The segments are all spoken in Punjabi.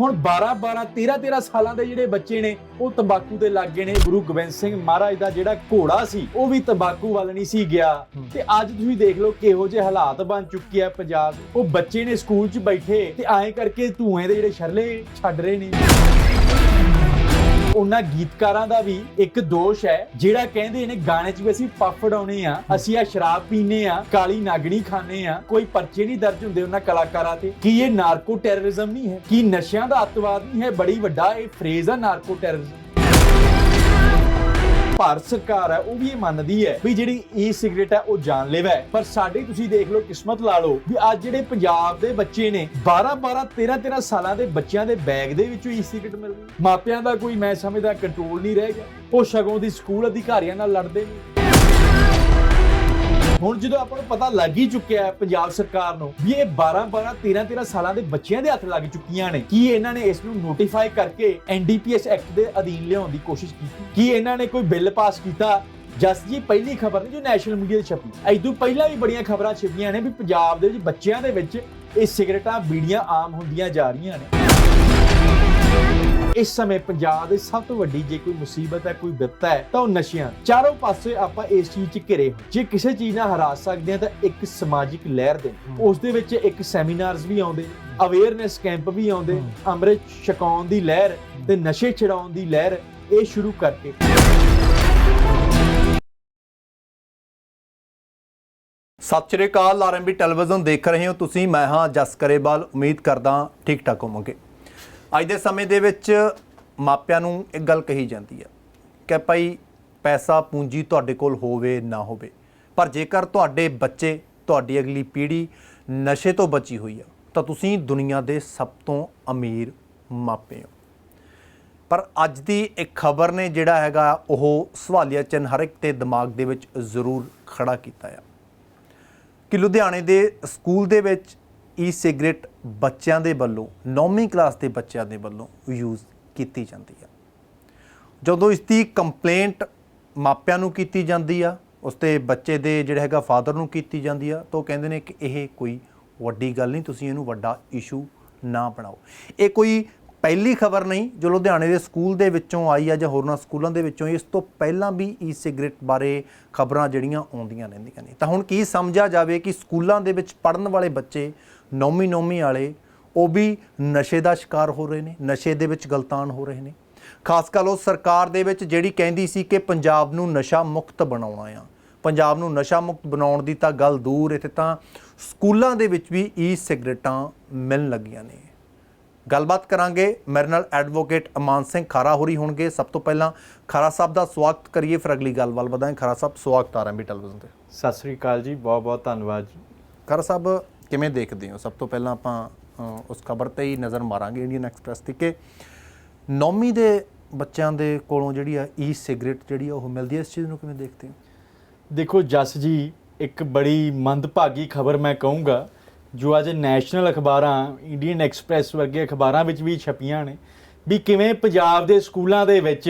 ਹੁਣ 12 12 13 13 ਸਾਲਾਂ ਦੇ ਜਿਹੜੇ ਬੱਚੇ ਨੇ ਉਹ ਤੰਬਾਕੂ ਦੇ ਲੱਗੇ ਨੇ। ਗੁਰੂ ਗੋਬਿੰਦ ਸਿੰਘ ਮਹਾਰਾਜ ਦਾ ਜਿਹੜਾ ਘੋੜਾ ਸੀ ਉਹ ਵੀ ਤੰਬਾਕੂ ਵੱਲ ਨਹੀਂ ਸੀ ਗਿਆ। ਤੇ ਅੱਜ ਤੁਸੀਂ ਦੇਖ ਲਓ ਕਿਹੋ ਜਿਹੇ ਹਾਲਾਤ ਬਣ ਚੁੱਕੇ ਆ ਪੰਜਾਬ। ਉਹ ਬੱਚੇ ਨੇ ਸਕੂਲ 'ਚ ਬੈਠੇ ਤੇ ਐਂ ਕਰਕੇ ਧੂਏ ਦੇ ਜਿਹੜੇ ਛਰਲੇ ਛੱਡ ਰਹੇ ਨੇ। ਉਹਨਾਂ ਗੀਤਕਾਰਾਂ ਦਾ ਵੀ ਇੱਕ ਦੋਸ਼ ਹੈ, ਜਿਹੜਾ ਕਹਿੰਦੇ ਨੇ ਗਾਣੇ 'ਚ ਵੀ ਅਸੀਂ ਪੱਫ ਉਡਾਉਣੇ ਆ, ਅਸੀਂ ਆ ਸ਼ਰਾਬ ਪੀਨੇ ਆ, ਕਾਲੀ ਨਾਗਣੀ ਖਾਣੇ ਆ, ਕੋਈ ਪਰਚੇ ਨਹੀਂ ਦਰਜ ਹੁੰਦੇ ਉਹਨਾਂ ਕਲਾਕਾਰਾਂ ਤੇ। ਕੀ ਇਹ ਨਾਰਕੋ ਟੈਰਰਿਜ਼ਮ ਨਹੀਂ ਹੈ? ਕੀ ਨਸ਼ਿਆਂ ਦਾ ਅੱਤਵਾਦ ਨਹੀਂ ਹੈ? ਬੜੀ ਵੱਡਾ ਇਹ ਫਰੇਜ਼ ਆ ਨਾਰਕੋ ਟੈਰਰਿਜ਼ਮ ਭਾਰਤ ਸਰਕਾਰ ਹੈ, ਉਹ ਵੀ ਇਹ ਮੰਨਦੀ ਹੈ ਵੀ ਜਿਹੜੀ ਈ ਸਿਗਰਟ ਹੈ, ਉਹ ਜਾਨਲੇਵਾ ਹੈ। ਪਰ ਸਾਡੀ ਤੁਸੀਂ ਦੇਖ ਲਓ, ਕਿਸਮਤ ਲਾ ਲਓ ਵੀ ਅੱਜ ਜਿਹੜੇ ਪੰਜਾਬ ਦੇ ਬੱਚੇ ਨੇ 12 12 13 13 ਸਾਲਾਂ ਦੇ ਬੱਚਿਆਂ ਦੇ ਬੈਗ ਦੇ ਵਿੱਚੋਂ ਈ ਸਿਗਰਟ ਮਿਲ ਰਹੀ ਮਾਪਿਆਂ ਦਾ ਕੋਈ, ਮੈਂ ਸਮਝਦਾ ਕੰਟਰੋਲ ਨਹੀਂ ਰਹਿ ਗਿਆ। ਉਹ ਸ਼ਗੋਂ ਦੀ ਸਕੂਲ ਅਧਿਕਾਰੀਆਂ ਨਾਲ ਲੜਦੇ ਨੇ। ਹੁਣ ਜਦੋਂ ਆਪਾਂ ਨੂੰ ਪਤਾ ਲੱਗ ਹੀ ਚੁੱਕਿਆ ਹੈ ਪੰਜਾਬ ਸਰਕਾਰ ਨੂੰ ਵੀ ਇਹ 12 12 13 13 ਸਾਲਾਂ ਦੇ ਬੱਚਿਆਂ ਦੇ ਹੱਥ ਲੱਗ ਚੁੱਕੀਆਂ ਨੇ, ਕੀ ਇਹਨਾਂ ਨੇ ਇਸ ਨੂੰ ਨੋਟੀਫਾਈ ਕਰਕੇ ਐਨਡੀਪੀਐਸ ਐਕਟ ਦੇ ਅਧੀਨ ਲਿਆਉਣ ਦੀ ਕੋਸ਼ਿਸ਼ ਕੀਤੀ? ਕੀ ਇਹਨਾਂ ਨੇ ਕੋਈ ਬਿੱਲ ਪਾਸ ਕੀਤਾ? ਜਸ ਜੀ, ਪਹਿਲੀ ਖਬਰ ਨੇ ਜੋ ਨੈਸ਼ਨਲ ਮੀਡੀਆ 'ਤੇ ਛਪੀ। ਐਦੋਂ ਪਹਿਲਾਂ ਵੀ ਬੜੀਆਂ ਖਬਰਾਂ ਛਪੀਆਂ ਨੇ ਵੀ ਪੰਜਾਬ ਦੇ ਵਿੱਚ ਬੱਚਿਆਂ ਦੇ ਵਿੱਚ ਇਹ ਸਿਗਰਟਾਂ, ਬੀੜੀਆਂ ਆਮ ਹੁੰਦੀਆਂ ਜਾ ਰਹੀਆਂ ਨੇ। ਇਸ ਸਮੇਂ ਪੰਜਾਬ ਦੇ ਸਭ ਤੋਂ ਵੱਡੀ ਜੇ ਕੋਈ ਮੁਸੀਬਤ ਹੈ ਕੋਈ ਬਿਪਤਾ ਹੈ ਤਾਂ ਉਹ ਨਸ਼ਿਆਂ ਚਾਰੋਂ ਪਾਸੇ ਆਪਾਂ ਇਸ ਚੀਜ਼ 'ਚ ਘਿਰੇ ਹੋਏ। ਜੇ ਕਿਸੇ ਚੀਜ਼ ਨਾਲ ਹਰਾ ਸਕਦੇ ਹਾਂ ਤਾਂ ਇੱਕ ਸਮਾਜਿਕ ਲਹਿਰ ਦੇ। ਉਸ ਦੇ ਵਿੱਚ ਇੱਕ ਸੈਮੀਨਾਰਸ ਵੀ ਆਉਂਦੇ ਅਵੇਅਰਨੈਸ ਕੈਂਪ ਵੀ ਆਉਂਦੇ ਅੰਮ੍ਰਿਤ ਛਕਾਉਣ ਦੀ ਲਹਿਰ ਤੇ ਨਸ਼ੇ ਛਡਾਉਣ ਦੀ ਲਹਿਰ ਇਹ ਸ਼ੁਰੂ ਕਰਕੇ। ਸਤਿ ਸ਼੍ਰੀ ਅਕਾਲ ਆਰਐਮਬੀ ਟੈਲੀਵਿਜ਼ਨ ਦੇਖ ਰਹੇ ਹੋ ਤੁਸੀਂ। ਮੈਂ ਹਾਂ ਜਸ ਕਰੇਵਾਲ। ਉਮੀਦ ਕਰਦਾ ਠੀਕ ਠਾਕ ਹੋਵੋਗੇ। ਅੱਜ ਦੇ ਸਮੇਂ ਦੇ ਵਿੱਚ ਮਾਪਿਆਂ ਨੂੰ ਇੱਕ ਗੱਲ ਕਹੀ ਜਾਂਦੀ ਹੈ ਕਿ ਭਾਈ ਪੈਸਾ ਪੂੰਜੀ ਤੁਹਾਡੇ ਕੋਲ ਹੋਵੇ ਨਾ ਹੋਵੇ, ਪਰ ਜੇਕਰ ਤੁਹਾਡੇ ਬੱਚੇ, ਤੁਹਾਡੀ ਅਗਲੀ ਪੀੜ੍ਹੀ ਨਸ਼ੇ ਤੋਂ ਬਚੀ ਹੋਈ ਆ, ਤਾਂ ਤੁਸੀਂ ਦੁਨੀਆ ਦੇ ਸਭ ਤੋਂ ਅਮੀਰ ਮਾਪੇ ਹੋ। ਪਰ ਅੱਜ ਦੀ ਇੱਕ ਖਬਰ ਨੇ ਜਿਹੜਾ ਹੈਗਾ, ਉਹ ਸਵਾਲੀਆ ਚਿੰਨ੍ਹ ਹਰ ਇੱਕ 'ਤੇ ਦਿਮਾਗ ਦੇ ਵਿੱਚ ਜ਼ਰੂਰ ਖੜਾ ਕੀਤਾ ਆ ਕਿ ਲੁਧਿਆਣੇ ਦੇ ਸਕੂਲ ਦੇ ਵਿੱਚ ਈ ਸਿਗਰਟ ਬੱਚਿਆਂ ਦੇ ਵੱਲੋਂ 9ਵੀਂ ਕਲਾਸ ਦੇ ਬੱਚਿਆਂ ਦੇ ਵੱਲੋਂ ਯੂਜ਼ ਕੀਤੀ ਜਾਂਦੀ ਆ। ਜਦੋਂ ਇਸ ਦੀ ਕੰਪਲੇਂਟ ਮਾਪਿਆਂ ਨੂੰ ਕੀਤੀ ਜਾਂਦੀ ਆ, ਉਸ ਤੇ ਬੱਚੇ ਦੇ ਜਿਹੜਾ ਹੈਗਾ ਫਾਦਰ ਨੂੰ ਕੀਤੀ ਜਾਂਦੀ ਆ, ਤਾਂ ਉਹ ਕਹਿੰਦੇ ਨੇ ਕਿ ਇਹ ਕੋਈ ਵੱਡੀ ਗੱਲ ਨਹੀਂ, ਤੁਸੀਂ ਇਹਨੂੰ ਵੱਡਾ ਇਸ਼ੂ ਨਾ ਬਣਾਓ। ਇਹ ਕੋਈ ਪਹਿਲੀ ਖਬਰ ਨਹੀਂ, ਜੋ ਲੁਧਿਆਣੇ ਦੇ ਸਕੂਲ ਦੇ ਵਿੱਚੋਂ ਆਈ ਆ ਜਾਂ ਹੋਰਨਾਂ ਸਕੂਲਾਂ ਦੇ ਵਿੱਚੋਂ, ਇਸ ਤੋਂ ਪਹਿਲਾਂ ਵੀ ਈ ਸਿਗਰਟ ਬਾਰੇ ਖਬਰਾਂ ਜਿਹੜੀਆਂ ਆਉਂਦੀਆਂ ਰਹਿੰਦੀਆਂ ਨੇ। ਤਾਂ ਹੁਣ ਕੀ ਸਮਝਿਆ ਜਾਵੇ ਕਿ ਸਕੂਲਾਂ ਦੇ ਵਿੱਚ ਪੜਨ ਵਾਲੇ ਬੱਚੇ ਨੌਵੀਂ ਨੌਵੀਂ ਵਾਲੇ ਉਹ ਵੀ ਨਸ਼ੇ ਦਾ ਸ਼ਿਕਾਰ ਹੋ ਰਹੇ ਨੇ ਨਸ਼ੇ ਦੇ ਵਿੱਚ ਗਲਤਾਨ ਹੋ ਰਹੇ ਨੇ। ਖਾਸ ਕਰ ਉਹ ਸਰਕਾਰ ਦੇ ਵਿੱਚ ਜਿਹੜੀ ਕਹਿੰਦੀ ਸੀ ਕਿ ਪੰਜਾਬ ਨੂੰ ਨਸ਼ਾ ਮੁਕਤ ਬਣਾਉਣਾ ਆ। ਪੰਜਾਬ ਨੂੰ ਨਸ਼ਾ ਮੁਕਤ ਬਣਾਉਣ ਦੀ ਤਾਂ ਗੱਲ ਦੂਰ ਇੱਥੇ ਤਾਂ ਸਕੂਲਾਂ ਦੇ ਵਿੱਚ ਵੀ ਈ ਸਿਗਰਟਾਂ ਮਿਲਣ ਲੱਗੀਆਂ ਨੇ। ਗੱਲਬਾਤ ਕਰਾਂਗੇ ਮੇਰੇ ਨਾਲ ਐਡਵੋਕੇਟ ਅਮਾਨ ਸਿੰਘ ਖਾਰਾ ਹੋਰੀ ਹੋਣਗੇ। ਸਭ ਤੋਂ ਪਹਿਲਾਂ ਖਾਰਾ ਸਾਹਿਬ ਦਾ ਸਵਾਗਤ ਕਰੀਏ ਫਿਰ ਅਗਲੀ ਗੱਲਬਾਤ ਵਧਾਂਗੇ। ਖਾਰਾ ਸਾਹਿਬ ਸਵਾਗਤ ਆ ਰੰਬੀ ਟੈਲੀਵਿਜ਼ਨ ਤੇ ਸਤਿ ਸ੍ਰੀ ਅਕਾਲ ਜੀ ਬਹੁਤ ਬਹੁਤ ਧੰਨਵਾਦ ਜੀ। ਖਾਰਾ ਸਾਹਿਬ ਕਿਵੇਂ ਦੇਖਦੇ ਹੋ? ਸਭ ਤੋਂ ਪਹਿਲਾਂ ਆਪਾਂ ਉਸ ਖਬਰ ਤੇ ਹੀ ਨਜ਼ਰ ਮਾਰਾਂਗੇ ਇੰਡੀਅਨ ਐਕਸਪ੍ਰੈਸ ਤੇ ਕਿ ਨੌਵੀਂ ਦੇ ਬੱਚਿਆਂ ਦੇ ਕੋਲੋਂ ਜਿਹੜੀ ਆ ਈ ਸਿਗਰਟ ਜਿਹੜੀ ਆ ਉਹ ਮਿਲਦੀ ਹੈ ਇਸ ਚੀਜ਼ ਨੂੰ ਕਿਵੇਂ ਦੇਖਦੇ ਹੋ? ਦੇਖੋ ਜਸ ਜੀ ਇੱਕ ਬੜੀ ਮੰਦਭਾਗੀ ਖਬਰ ਮੈਂ ਕਹੂੰਗਾ ਜੋ ਅੱਜ ਨੈਸ਼ਨਲ ਅਖਬਾਰਾਂ ਇੰਡੀਅਨ ਐਕਸਪ੍ਰੈਸ ਵਰਗੇ ਅਖਬਾਰਾਂ ਵਿੱਚ ਵੀ ਛਪੀਆਂ ਨੇ ਵੀ ਕਿਵੇਂ ਪੰਜਾਬ ਦੇ ਸਕੂਲਾਂ ਦੇ ਵਿੱਚ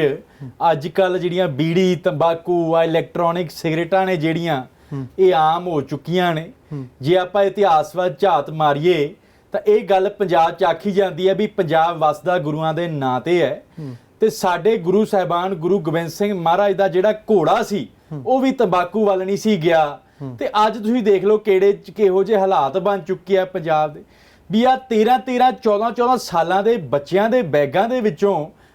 ਅੱਜ ਕੱਲ ਜਿਹੜੀਆਂ ਬੀੜੀ ਤੰਬਾਕੂ ਆ ਇਲੈਕਟ੍ਰੋਨਿਕ ਸਿਗਰਟਾਂ ਨੇ ਜਿਹੜੀਆਂ ਇਹ ਆਮ ਹੋ ਚੁੱਕੀਆਂ ਨੇ। ਜੇ ਆਪਾਂ ਇਤਿਹਾਸ ਵੱਲ ਝਾਤ ਮਾਰੀਏ ਤਾਂ ਇਹ ਗੱਲ ਪੰਜਾਬ 'ਚ ਆਖੀ ਜਾਂਦੀ ਹੈ ਵੀ ਪੰਜਾਬ ਵਸਦਾ ਗੁਰੂਆਂ ਦੇ ਨਾਂ ਤੇ ਹੈ। ਤੇ ਸਾਡੇ ਗੁਰੂ ਸਾਹਿਬਾਨ ਗੁਰੂ ਗੋਬਿੰਦ ਸਿੰਘ ਮਹਾਰਾਜ ਦਾ ਜਿਹੜਾ ਘੋੜਾ ਸੀ ਉਹ ਵੀ ਤੰਬਾਕੂ ਵੱਲ ਨਹੀਂ ਸੀ ਗਿਆ। ਤੇ ਅੱਜ ਤੁਸੀਂ ਦੇਖ ਲਓ ਕਿਹੜੇ ਕਿਹੋ ਜਿਹੇ ਹਾਲਾਤ ਬਣ ਚੁੱਕੇ ਆ ਪੰਜਾਬ ਦੇ। ਵੀ ਆ 13 13 14 14 ਸਾਲਾਂ ਦੇ ਬੱਚਿਆਂ ਦੇ ਬੈਗਾਂ ਦੇ ਵਿੱਚੋਂ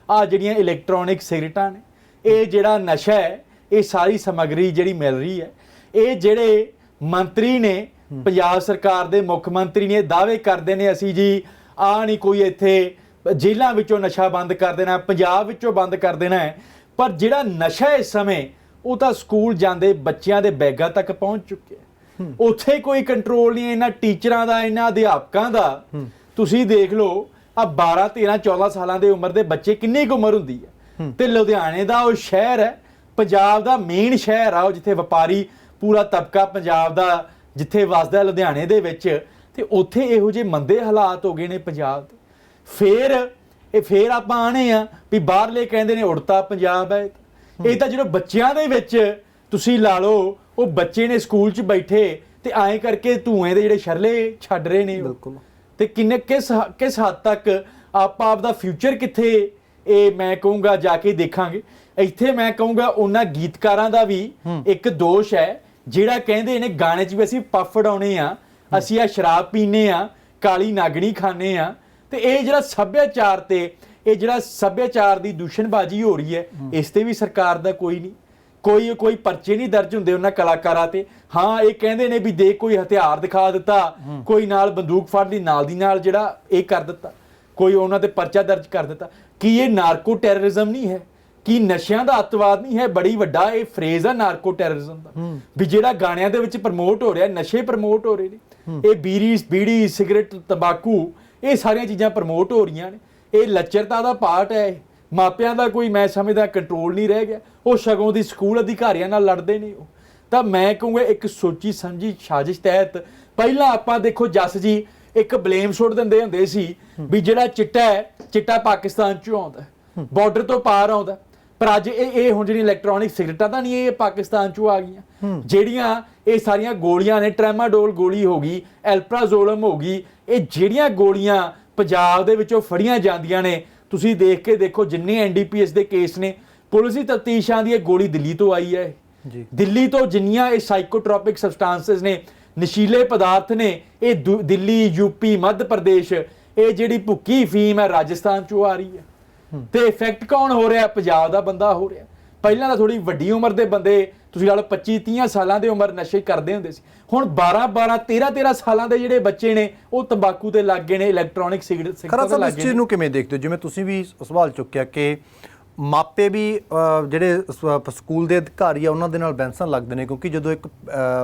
ਆ ਜਿਹੜੀਆਂ ਇਲੈਕਟ੍ਰੋਨਿਕ ਸਿਗਰਟਾਂ ਨੇ ਇਹ ਜਿਹੜਾ ਨਸ਼ਾ ਹੈ ਇਹ ਸਾਰੀ ਸਮੱਗਰੀ ਜਿਹੜੀ ਮਿਲ ਰਹੀ ਹੈ। ਇਹ ਜਿਹੜੇ ਮੰਤਰੀ ਨੇ, ਪੰਜਾਬ ਸਰਕਾਰ ਦੇ ਮੁੱਖ ਮੰਤਰੀ ਨੇ ਦਾਅਵੇ ਕਰਦੇ ਨੇ ਅਸੀਂ ਜੀ ਆ ਨਹੀਂ ਕੋਈ ਇੱਥੇ ਜੇਲ੍ਹਾਂ ਵਿੱਚੋਂ ਨਸ਼ਾ ਬੰਦ ਕਰ ਦੇਣਾ, ਪੰਜਾਬ ਵਿੱਚੋਂ ਬੰਦ ਕਰ ਦੇਣਾ ਹੈ। ਪਰ ਜਿਹੜਾ ਨਸ਼ਾ ਇਸ ਸਮੇਂ, ਉਹ ਤਾਂ ਸਕੂਲ ਜਾਂਦੇ ਬੱਚਿਆਂ ਦੇ ਬੈਗਾਂ ਤੱਕ ਪਹੁੰਚ ਚੁੱਕਿਆ ਉੱਥੇ ਕੋਈ ਕੰਟਰੋਲ ਨਹੀਂ ਇਹਨਾਂ ਟੀਚਰਾਂ ਦਾ, ਇਹਨਾਂ ਅਧਿਆਪਕਾਂ ਦਾ। ਤੁਸੀਂ ਦੇਖ ਲਓ ਆ 12 13 14 ਸਾਲਾਂ ਦੇ ਉਮਰ ਦੇ ਬੱਚੇ ਕਿੰਨੀ ਕੁ ਉਮਰ ਹੁੰਦੀ ਹੈ। ਤੇ ਲੁਧਿਆਣੇ ਦਾ ਉਹ ਸ਼ਹਿਰ ਹੈ, ਪੰਜਾਬ ਦਾ ਮੇਨ ਸ਼ਹਿਰ ਆ ਉਹ ਜਿੱਥੇ ਵਪਾਰੀ ਪੂਰਾ ਤਬਕਾ ਪੰਜਾਬ ਦਾ ਜਿੱਥੇ ਵਸਦਾ ਲੁਧਿਆਣੇ ਦੇ ਵਿੱਚ ਤੇ ਉੱਥੇ ਇਹੋ ਜਿਹੇ ਮੰਦੇ ਹਾਲਾਤ ਹੋ ਗਏ ਨੇ ਪੰਜਾਬ ਦੇ ਫੇਰ ਇਹ ਫੇਰ ਆਪਾਂ ਆਣੇ ਆ ਵੀ ਬਾਹਰਲੇ ਕਹਿੰਦੇ ਨੇ ਉੜਤਾ ਪੰਜਾਬ ਹੈ ਇਹ ਤਾਂ ਜਿਹੜਾ ਬੱਚਿਆਂ ਦੇ ਵਿੱਚ ਤੁਸੀਂ ਲਾ ਲਓ ਉਹ ਬੱਚੇ ਨੇ ਸਕੂਲ 'ਚ ਬੈਠੇ ਤੇ ਐਂ ਕਰਕੇ ਧੂਏ ਦੇ ਜਿਹੜੇ ਛਰਲੇ ਛੱਡ ਰਹੇ ਨੇ। ਬਿਲਕੁਲ। ਤੇ ਕਿੰਨੇ ਕਿਸ ਕਿਸ ਹੱਦ ਤੱਕ ਆਪਾਂ ਆਪਦਾ ਫਿਊਚਰ ਕਿੱਥੇ ਇਹ ਮੈਂ ਕਹੂੰਗਾ ਜਾ ਕੇ ਦੇਖਾਂਗੇ ਇੱਥੇ ਮੈਂ ਕਹੂੰਗਾ ਉਹਨਾਂ ਗੀਤਕਾਰਾਂ ਦਾ ਵੀ ਇੱਕ ਦੋਸ਼ ਹੈ ਜਿਹੜਾ ਕਹਿੰਦੇ ਨੇ ਗਾਣੇ 'ਚ ਵੀ ਅਸੀਂ ਪਫ ਉਡਾਉਣੇ ਆ ਅਸੀਂ ਆ ਸ਼ਰਾਬ ਪੀਨੇ ਆ ਕਾਲੀ ਨਾਗਣੀ ਖਾਣੇ ਆ ਤੇ ਇਹ ਜਿਹੜਾ ਸੱਭਿਆਚਾਰ ਤੇ ਇਹ ਜਿਹੜਾ ਸੱਭਿਆਚਾਰ ਦੀ ਦੂਸ਼ਣਬਾਜ਼ੀ ਹੋ ਰਹੀ ਹੈ ਇਸ ਤੇ ਵੀ ਸਰਕਾਰ ਦਾ ਕੋਈ ਨਹੀਂ। ਕੋਈ ਕੋਈ ਪਰਚੇ ਨਹੀਂ ਦਰਜ ਹੁੰਦੇ ਉਹਨਾਂ ਕਲਾਕਾਰਾਂ ਤੇ। ਹਾਂ ਇਹ ਕਹਿੰਦੇ ਨੇ ਵੀ ਦੇ ਕੋਈ ਹਥਿਆਰ ਦਿਖਾ ਦਿੱਤਾ ਕੋਈ ਨਾਲ ਬੰਦੂਕ ਫੜ ਲਈ ਨਾਲ ਦੀ ਨਾਲ ਜਿਹੜਾ ਇਹ ਕਰ ਦਿੱਤਾ। ਕੋਈ ਉਹਨਾਂ ਤੇ ਪਰਚਾ ਦਰਜ ਕਰ ਦਿੱਤਾ। ਕੀ ਇਹ ਨਾਰਕੋ ਟੈਰਰਿਜ਼ਮ ਨਹੀਂ ਹੈ? ਕੀ ਨਸ਼ਿਆਂ ਦਾ ਅੱਤਵਾਦ ਨਹੀਂ ਹੈ ਬੜੀ ਵੱਡਾ ਇਹ ਫਰੇਜ਼ ਆ ਨਾਰਕੋ ਟੈਰਰਿਜ਼ਮ ਦਾ। ਵੀ ਜਿਹੜਾ ਗਾਣਿਆਂ ਦੇ ਵਿੱਚ ਪ੍ਰਮੋਟ ਹੋ ਰਿਹਾ ਨਸ਼ੇ ਪ੍ਰਮੋਟ ਹੋ ਰਹੇ ਨੇ। ਇਹ ਬੀੜੀ ਬੀੜੀ ਸਿਗਰਟ ਤੰਬਾਕੂ ਇਹ ਸਾਰੀਆਂ ਚੀਜ਼ਾਂ ਪ੍ਰਮੋਟ ਹੋ ਰਹੀਆਂ ਨੇ। ਇਹ ਲੱਚਰਤਾ ਦਾ ਪਾਰਟ ਹੈ ਮਾਪਿਆਂ ਦਾ ਕੋਈ ਮੈਂ ਸਮਝਦਾ ਕੰਟਰੋਲ ਨਹੀਂ ਰਹਿ ਗਿਆ। ਉਹ ਸ਼ਗੋਂ ਦੀ ਸਕੂਲ ਅਧਿਕਾਰੀਆਂ ਨਾਲ ਲੜਦੇ ਨੇ ਉਹ। ਤਾਂ ਮੈਂ ਕਹੂੰਗਾ ਇੱਕ ਸੋਚੀ ਸਮਝੀ ਸਾਜ਼ਿਸ਼ ਤਹਿਤ ਪਹਿਲਾਂ ਆਪਾਂ ਦੇਖੋ ਜੱਸ ਜੀ ਇੱਕ ਬਲੇਮ ਸੁੱਟ ਦਿੰਦੇ ਹੁੰਦੇ ਸੀ ਵੀ ਜਿਹੜਾ ਚਿੱਟਾ ਹੈ ਚਿੱਟਾ ਪਾਕਿਸਤਾਨ ਚੋਂ ਆਉਂਦਾ ਬਾਰਡਰ ਤੋਂ ਪਾਰ ਆਉਂਦਾ ਪਰ ਅੱਜ ਇਹ ਇਹ ਹੁਣ ਜਿਹੜੀ ਇਲੈਕਟ੍ਰੋਨਿਕ ਸਿਗਰਟਾਂ ਤਾਂ ਨਹੀਂ ਇਹ ਪਾਕਿਸਤਾਨ ਚੋਂ ਆ ਗਈਆਂ। ਜਿਹੜੀਆਂ ਇਹ ਸਾਰੀਆਂ ਗੋਲੀਆਂ ਨੇ ਟ੍ਰੈਮਾਡੋਲ ਗੋਲੀ ਹੋ ਗਈ ਐਲਪਰਾਜ਼ੋਲਮ ਹੋ ਗਈ ਇਹ ਜਿਹੜੀਆਂ ਗੋਲੀਆਂ ਪੰਜਾਬ ਦੇ ਵਿੱਚੋਂ ਫੜੀਆਂ ਜਾਂਦੀਆਂ ਨੇ ਤੁਸੀਂ ਦੇਖ ਕੇ ਦੇਖੋ ਜਿੰਨੇ ਐਨਡੀਪੀਐਸ ਦੇ ਕੇਸ ਨੇ ਪੁਲਿਸ ਦੀ ਤਫਤੀਸ਼ਾਂ ਦੀ ਇਹ ਗੋਲੀ ਦਿੱਲੀ ਤੋਂ ਆਈ ਹੈ ਜੀ। ਦਿੱਲੀ ਤੋਂ ਜਿੰਨੀਆਂ ਇਹ ਸਾਈਕੋਟ੍ਰੋਪਿਕ ਸਬਸਟੈਂਸਸ ਨੇ ਨਸ਼ੀਲੇ ਪਦਾਰਥ ਨੇ ਇਹ ਦਿੱਲੀ ਯੂਪੀ ਮੱਧ ਪ੍ਰਦੇਸ਼ ਇਹ ਜਿਹੜੀ ਭੁੱਕੀ ਫੀਮ ਹੈ ਰਾਜਸਥਾਨ ਚੋਂ ਆ ਰਹੀ ਹੈ। ਤੇ ਇਫੈਕਟ ਕੌਣ ਹੋ ਰਿਹਾ? ਪੰਜਾਬ ਦਾ ਬੰਦਾ ਹੋ ਰਿਹਾ। ਪਹਿਲਾਂ ਤਾਂ ਥੋੜੀ ਵੱਡੀ ਉਮਰ ਦੇ ਬੰਦੇ ਤੁਸੀਂ ਲਾ ਲਓ 25 30 ਸਾਲਾਂ ਦੇ ਉਮਰ ਨਸ਼ੇ ਕਰਦੇ ਹੁੰਦੇ ਸੀ। ਹੁਣ 12 12 13 13 ਸਾਲਾਂ ਦੇ ਜਿਹੜੇ ਬੱਚੇ ਨੇ ਉਹ ਤੰਬਾਕੂ ਤੇ ਲੱਗ ਗਏ ਨੇ ਇਲੈਕਟ੍ਰੋਨਿਕ ਸਿਗਰਟ ਸਿਗਰਟ ਸਾਹਿਬ ਲੱਗ ਇਸ ਗਏ ਚੀਜ਼ ਨੂੰ। ਕਿਵੇਂ ਦੇਖਦੇ ਹੋ? ਜਿਵੇਂ ਤੁਸੀਂ ਵੀ ਸਵਾਲ ਚੁੱਕਿਆ ਕਿ ਮਾਪੇ ਵੀ ਜਿਹੜੇ ਸ- ਸਕੂਲ ਦੇ ਅਧਿਕਾਰੀ ਆ, ਉਹਨਾਂ ਦੇ ਨਾਲ ਬੈਂਸਣ ਲੱਗਦੇ ਨੇ, ਕਿਉਂਕਿ ਜਦੋਂ ਇੱਕ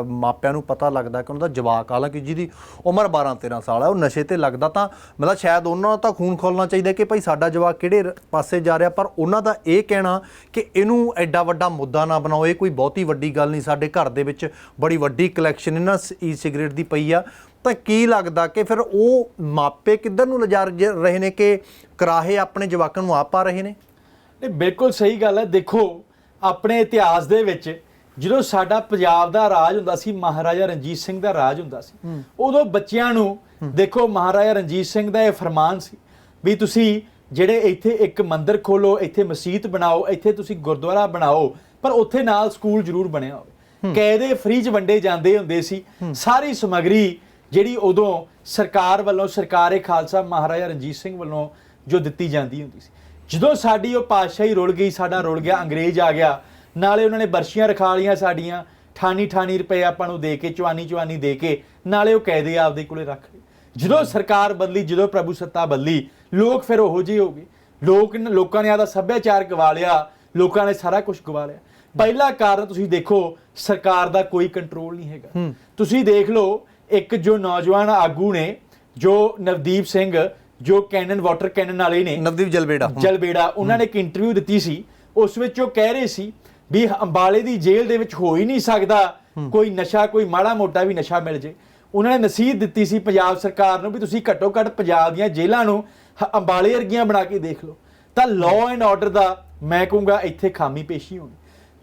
ਮਾਪਿਆਂ ਨੂੰ ਪਤਾ ਲੱਗਦਾ ਕਿ ਉਹਨਾਂ ਦਾ ਜਵਾਕ, ਹਾਲਾਂਕਿ ਜਿਹਦੀ ਉਮਰ 12 13 ਸਾਲ ਆ, ਉਹ ਨਸ਼ੇ ਤੇ ਲੱਗਦਾ ਤਾਂ ਮਤਲਬ ਸ਼ਾਇਦ ਉਹਨਾਂ ਨੂੰ ਤਾਂ ਖੂਨ ਖੋਲਣਾ ਚਾਹੀਦਾ ਕਿ ਭਾਈ ਸਾਡਾ ਜਵਾਕ ਕਿਹੜੇ ਪਾਸੇ ਜਾ ਰਿਹਾ, ਪਰ ਉਹਨਾਂ ਦਾ ਇਹ ਕਹਿਣਾ ਕਿ ਇਹਨੂੰ ਐਡਾ ਵੱਡਾ ਮੁੱਦਾ ਨਾ ਬਣਾਓ, ਇਹ ਕੋਈ ਬਹੁਤੀ ਵੱਡੀ ਗੱਲ ਨਹੀਂ, ਸਾਡੇ ਘਰ ਦੇ ਵਿੱਚ ਬੜੀ ਵੱਡੀ ਕਲੈਕਸ਼ਨ ਇਹਨਾਂ ਈ ਸਿਗਰਟ ਦੀ ਪਈ ਆ। ਤਾਂ ਕੀ ਲੱਗਦਾ ਕਿ ਫਿਰ ਉਹ ਮਾਪੇ ਕਿੱਧਰ ਨੂੰ ਲਿਜਾ ਰ- ਰਹੇ ਨੇ ਕਿ ਕਰਾਹੇ ਆਪਣੇ ਜਵਾਕਾਂ ਨੂੰ ਆਪ ਪਾ ਰਹੇ ਨੇ? ਨਹੀਂ ਬਿਲਕੁਲ ਸਹੀ ਗੱਲ ਹੈ। ਦੇਖੋ ਆਪਣੇ ਇਤਿਹਾਸ ਦੇ ਵਿੱਚ ਜਦੋਂ ਸਾਡਾ ਪੰਜਾਬ ਦਾ ਰਾਜ ਹੁੰਦਾ ਸੀ ਮਹਾਰਾਜਾ ਰਣਜੀਤ ਸਿੰਘ ਦਾ ਰਾਜ ਹੁੰਦਾ ਸੀ ਉਦੋਂ ਬੱਚਿਆਂ ਨੂੰ ਦੇਖੋ ਮਹਾਰਾਜਾ ਰਣਜੀਤ ਸਿੰਘ ਦਾ ਇਹ ਫਰਮਾਨ ਸੀ ਵੀ ਤੁਸੀਂ ਜਿਹੜੇ ਇੱਥੇ ਇੱਕ ਮੰਦਿਰ ਖੋਲੋ ਇੱਥੇ ਮਸਜਿਦ ਬਣਾਓ ਇੱਥੇ ਤੁਸੀਂ ਗੁਰਦੁਆਰਾ ਬਣਾਓ ਪਰ ਉੱਥੇ ਨਾਲ ਸਕੂਲ ਜ਼ਰੂਰ ਬਣਿਆ ਹੋਵੇ। ਕਾਇਦੇ ਫ੍ਰੀ ਚ ਵੰਡੇ ਜਾਂਦੇ ਹੁੰਦੇ ਸੀ। ਸਾਰੀ ਸਮੱਗਰੀ ਜਿਹੜੀ ਉਦੋਂ ਸਰਕਾਰ ਵੱਲੋਂ ਸਰਕਾਰੇ ਖਾਲਸਾ ਮਹਾਰਾਜਾ ਰਣਜੀਤ ਸਿੰਘ ਵੱਲੋਂ ਜੋ ਦਿੱਤੀ ਜਾਂਦੀ ਹੁੰਦੀ ਸੀ। ਜਦੋਂ ਸਾਡੀ ਉਹ ਪਾਤਸ਼ਾਹੀ ਰੁਲ ਗਈ ਸਾਡਾ ਰੁਲ ਗਿਆ ਅੰਗਰੇਜ਼ ਆ ਗਿਆ ਨਾਲੇ ਉਹਨਾਂ ਨੇ ਬਰਸ਼ੀਆਂ ਰਖਾ ਲੀਆਂ ਸਾਡੀਆਂ ਠਾਨੀ ਠਾਨੀ ਰੁਪਏ ਆਪਾਂ ਨੂੰ ਦੇ ਕੇ ਚਵਾਨੀ ਚਵਾਨੀ ਦੇ ਕੇ ਨਾਲੇ ਉਹ ਕਾਇਦੇ ਆਪਦੇ ਕੋਲੇ ਰੱਖ ਲਏ। ਜਦੋਂ ਸਰਕਾਰ ਬਦਲੀ ਜਦੋਂ ਪ੍ਰਭੂ ਸੱਤਾ ਬਦਲੀ ਲੋਕ ਫਿਰ ਉਹੋ ਜਿਹੇ ਹੋ ਗਏ। ਲੋਕ ਲੋਕਾਂ ਨੇ ਆਦਾ ਸੱਭਿਆਚਾਰ ਗਵਾ ਲਿਆ ਲੋਕਾਂ ਨੇ ਸਾਰਾ ਕੁਝ ਗਵਾ ਲਿਆ। ਪਹਿਲਾ ਕਾਰਨ ਤੁਸੀਂ ਦੇਖੋ ਸਰਕਾਰ ਦਾ ਕੋਈ ਕੰਟਰੋਲ ਨਹੀਂ ਹੈਗਾ। ਤੁਸੀਂ ਦੇਖ ਲਓ ਇੱਕ ਜੋ ਨੌਜਵਾਨ ਆਗੂ ਨੇ ਜੋ ਨਵਦੀਪ ਸਿੰਘ ਜੋ ਕੈਨਨ ਵਾਟਰ ਕੈਨਨ ਵਾਲੇ ਨੇ। ਨਵਦੀਪ ਜਲਬੇੜਾ ਜਲਬੇੜਾ ਉਹਨਾਂ ਨੇ ਇੱਕ ਇੰਟਰਵਿਊ ਦਿੱਤੀ ਸੀ। ਉਸ ਵਿੱਚ ਉਹ ਕਹਿ ਰਹੇ ਸੀ ਵੀ ਅੰਬਾਲੇ ਦੀ ਜੇਲ੍ਹ ਦੇ ਵਿੱਚ ਹੋ ਹੀ ਨਹੀਂ ਸਕਦਾ। ਕੋਈ ਨਸ਼ਾ ਕੋਈ ਮਾੜਾ ਮੋਟਾ ਵੀ ਨਸ਼ਾ ਮਿਲ ਜੇ। ਉਹਨਾਂ ਨੇ ਨਸੀਹਤ ਦਿੱਤੀ ਸੀ ਪੰਜਾਬ ਸਰਕਾਰ ਨੂੰ ਵੀ ਤੁਸੀਂ ਘੱਟੋ ਘੱਟ ਪੰਜਾਬ ਦੀਆਂ ਜੇਲ੍ਹਾਂ ਨੂੰ ਅੰਬਾਲੇ ਵਰਗੀਆਂ ਬਣਾ ਕੇ ਦੇਖ ਲਓ। ਤਾਂ ਲਾਅ ਐਂਡ ਆਰਡਰ ਦਾ ਮੈਂ ਕਹੂੰਗਾ ਇੱਥੇ ਖਾਮੀ ਪੇਸ਼ੀ ਹੋਣੀ।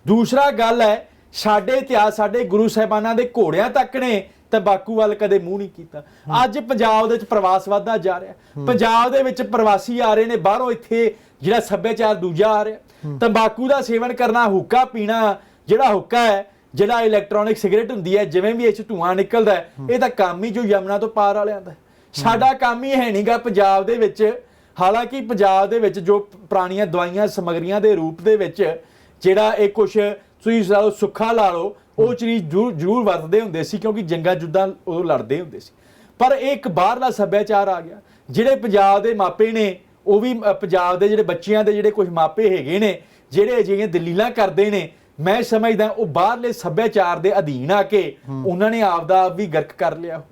ਦੂਸਰਾ ਗੱਲ ਹੈ ਸਾਡੇ ਇਤਿਹਾਸ ਸਾਡੇ ਗੁਰੂ ਸਾਹਿਬਾਨਾਂ ਦੇ ਘੋੜਿਆਂ ਤੱਕ ਨੇ ਤੰਬਾਕੂ ਵੱਲ ਕਦੇ ਮੂੰਹ ਨਹੀਂ ਕੀਤਾ। ਅੱਜ ਪੰਜਾਬ ਦੇ ਵਿੱਚ ਪ੍ਰਵਾਸ ਵਧਦਾ ਜਾ ਰਿਹਾ। ਪੰਜਾਬ ਦੇ ਵਿੱਚ ਪ੍ਰਵਾਸੀ ਆ ਰਹੇ ਨੇ ਬਾਹਰੋਂ ਇੱਥੇ ਜਿਹੜਾ ਸੱਭਿਆਚਾਰ ਦੂਜਾ ਆ ਰਿਹਾ। ਤੰਬਾਕੂ ਦਾ ਸੇਵਨ ਕਰਨਾ ਹੁੱਕਾ ਪੀਣਾ ਜਿਹੜਾ ਹੁੱਕਾ ਹੈ ਜਿਹੜਾ ਇਲੈਕਟ੍ਰੋਨਿਕ ਸਿਗਰਟ ਹੁੰਦੀ ਹੈ ਜਿਵੇਂ ਵੀ ਇਹ ਚ ਧੂਆਂ ਨਿਕਲਦਾ ਹੈ ਇਹ ਤਾਂ ਕੰਮ ਹੀ ਜੋ ਯਮਨਾ ਤੋਂ ਪਾਰ ਵਾਲਿਆਂ ਦਾ। ਸਾਡਾ ਕੰਮ ਹੀ ਹੈ ਨਹੀਂਗਾ ਪੰਜਾਬ ਦੇ ਵਿੱਚ। ਹਾਲਾਂਕਿ ਪੰਜਾਬ ਦੇ ਵਿੱਚ ਜੋ ਪੁਰਾਣੀਆਂ ਦਵਾਈਆਂ ਸਮਗਰੀਆਂ ਦੇ ਰੂਪ ਦੇ ਵਿੱਚ ਜਿਹੜਾ ਇਹ ਕੁਝ ਤੁਸੀਂ ਲਾ ਲਓ ਸੁੱਖਾ ਲਾ ਲਓ ਉਹ ਚੀਜ਼ ਜ਼ਰੂਰ ਵਰਤਦੇ ਹੁੰਦੇ ਸੀ ਕਿਉਂਕਿ ਜੰਗਾਂ ਜੁੱਦਾਂ ਉਹ ਲੜਦੇ ਹੁੰਦੇ ਸੀ। ਪਰ ਇਹ ਇੱਕ ਬਾਹਰਲਾ ਸੱਭਿਆਚਾਰ ਆ ਗਿਆ। ਜਿਹੜੇ ਪੰਜਾਬ ਦੇ ਮਾਪੇ ਨੇ ਉਹ ਵੀ ਪੰਜਾਬ ਦੇ ਜਿਹੜੇ ਬੱਚਿਆਂ ਦੇ ਜਿਹੜੇ ਕੁਝ ਮਾਪੇ ਹੈਗੇ ਨੇ ਜਿਹੜੇ ਅਜਿਹੀਆਂ ਦਲੀਲਾਂ ਕਰਦੇ ਨੇ ਮੈਂ ਸਮਝਦਾ ਉਹ ਬਾਹਰਲੇ ਸੱਭਿਆਚਾਰ ਦੇ ਅਧੀਨ ਆ ਕੇ ਉਹਨਾਂ ਨੇ ਆਪ ਵੀ ਗਰਕ ਕਰ ਲਿਆ।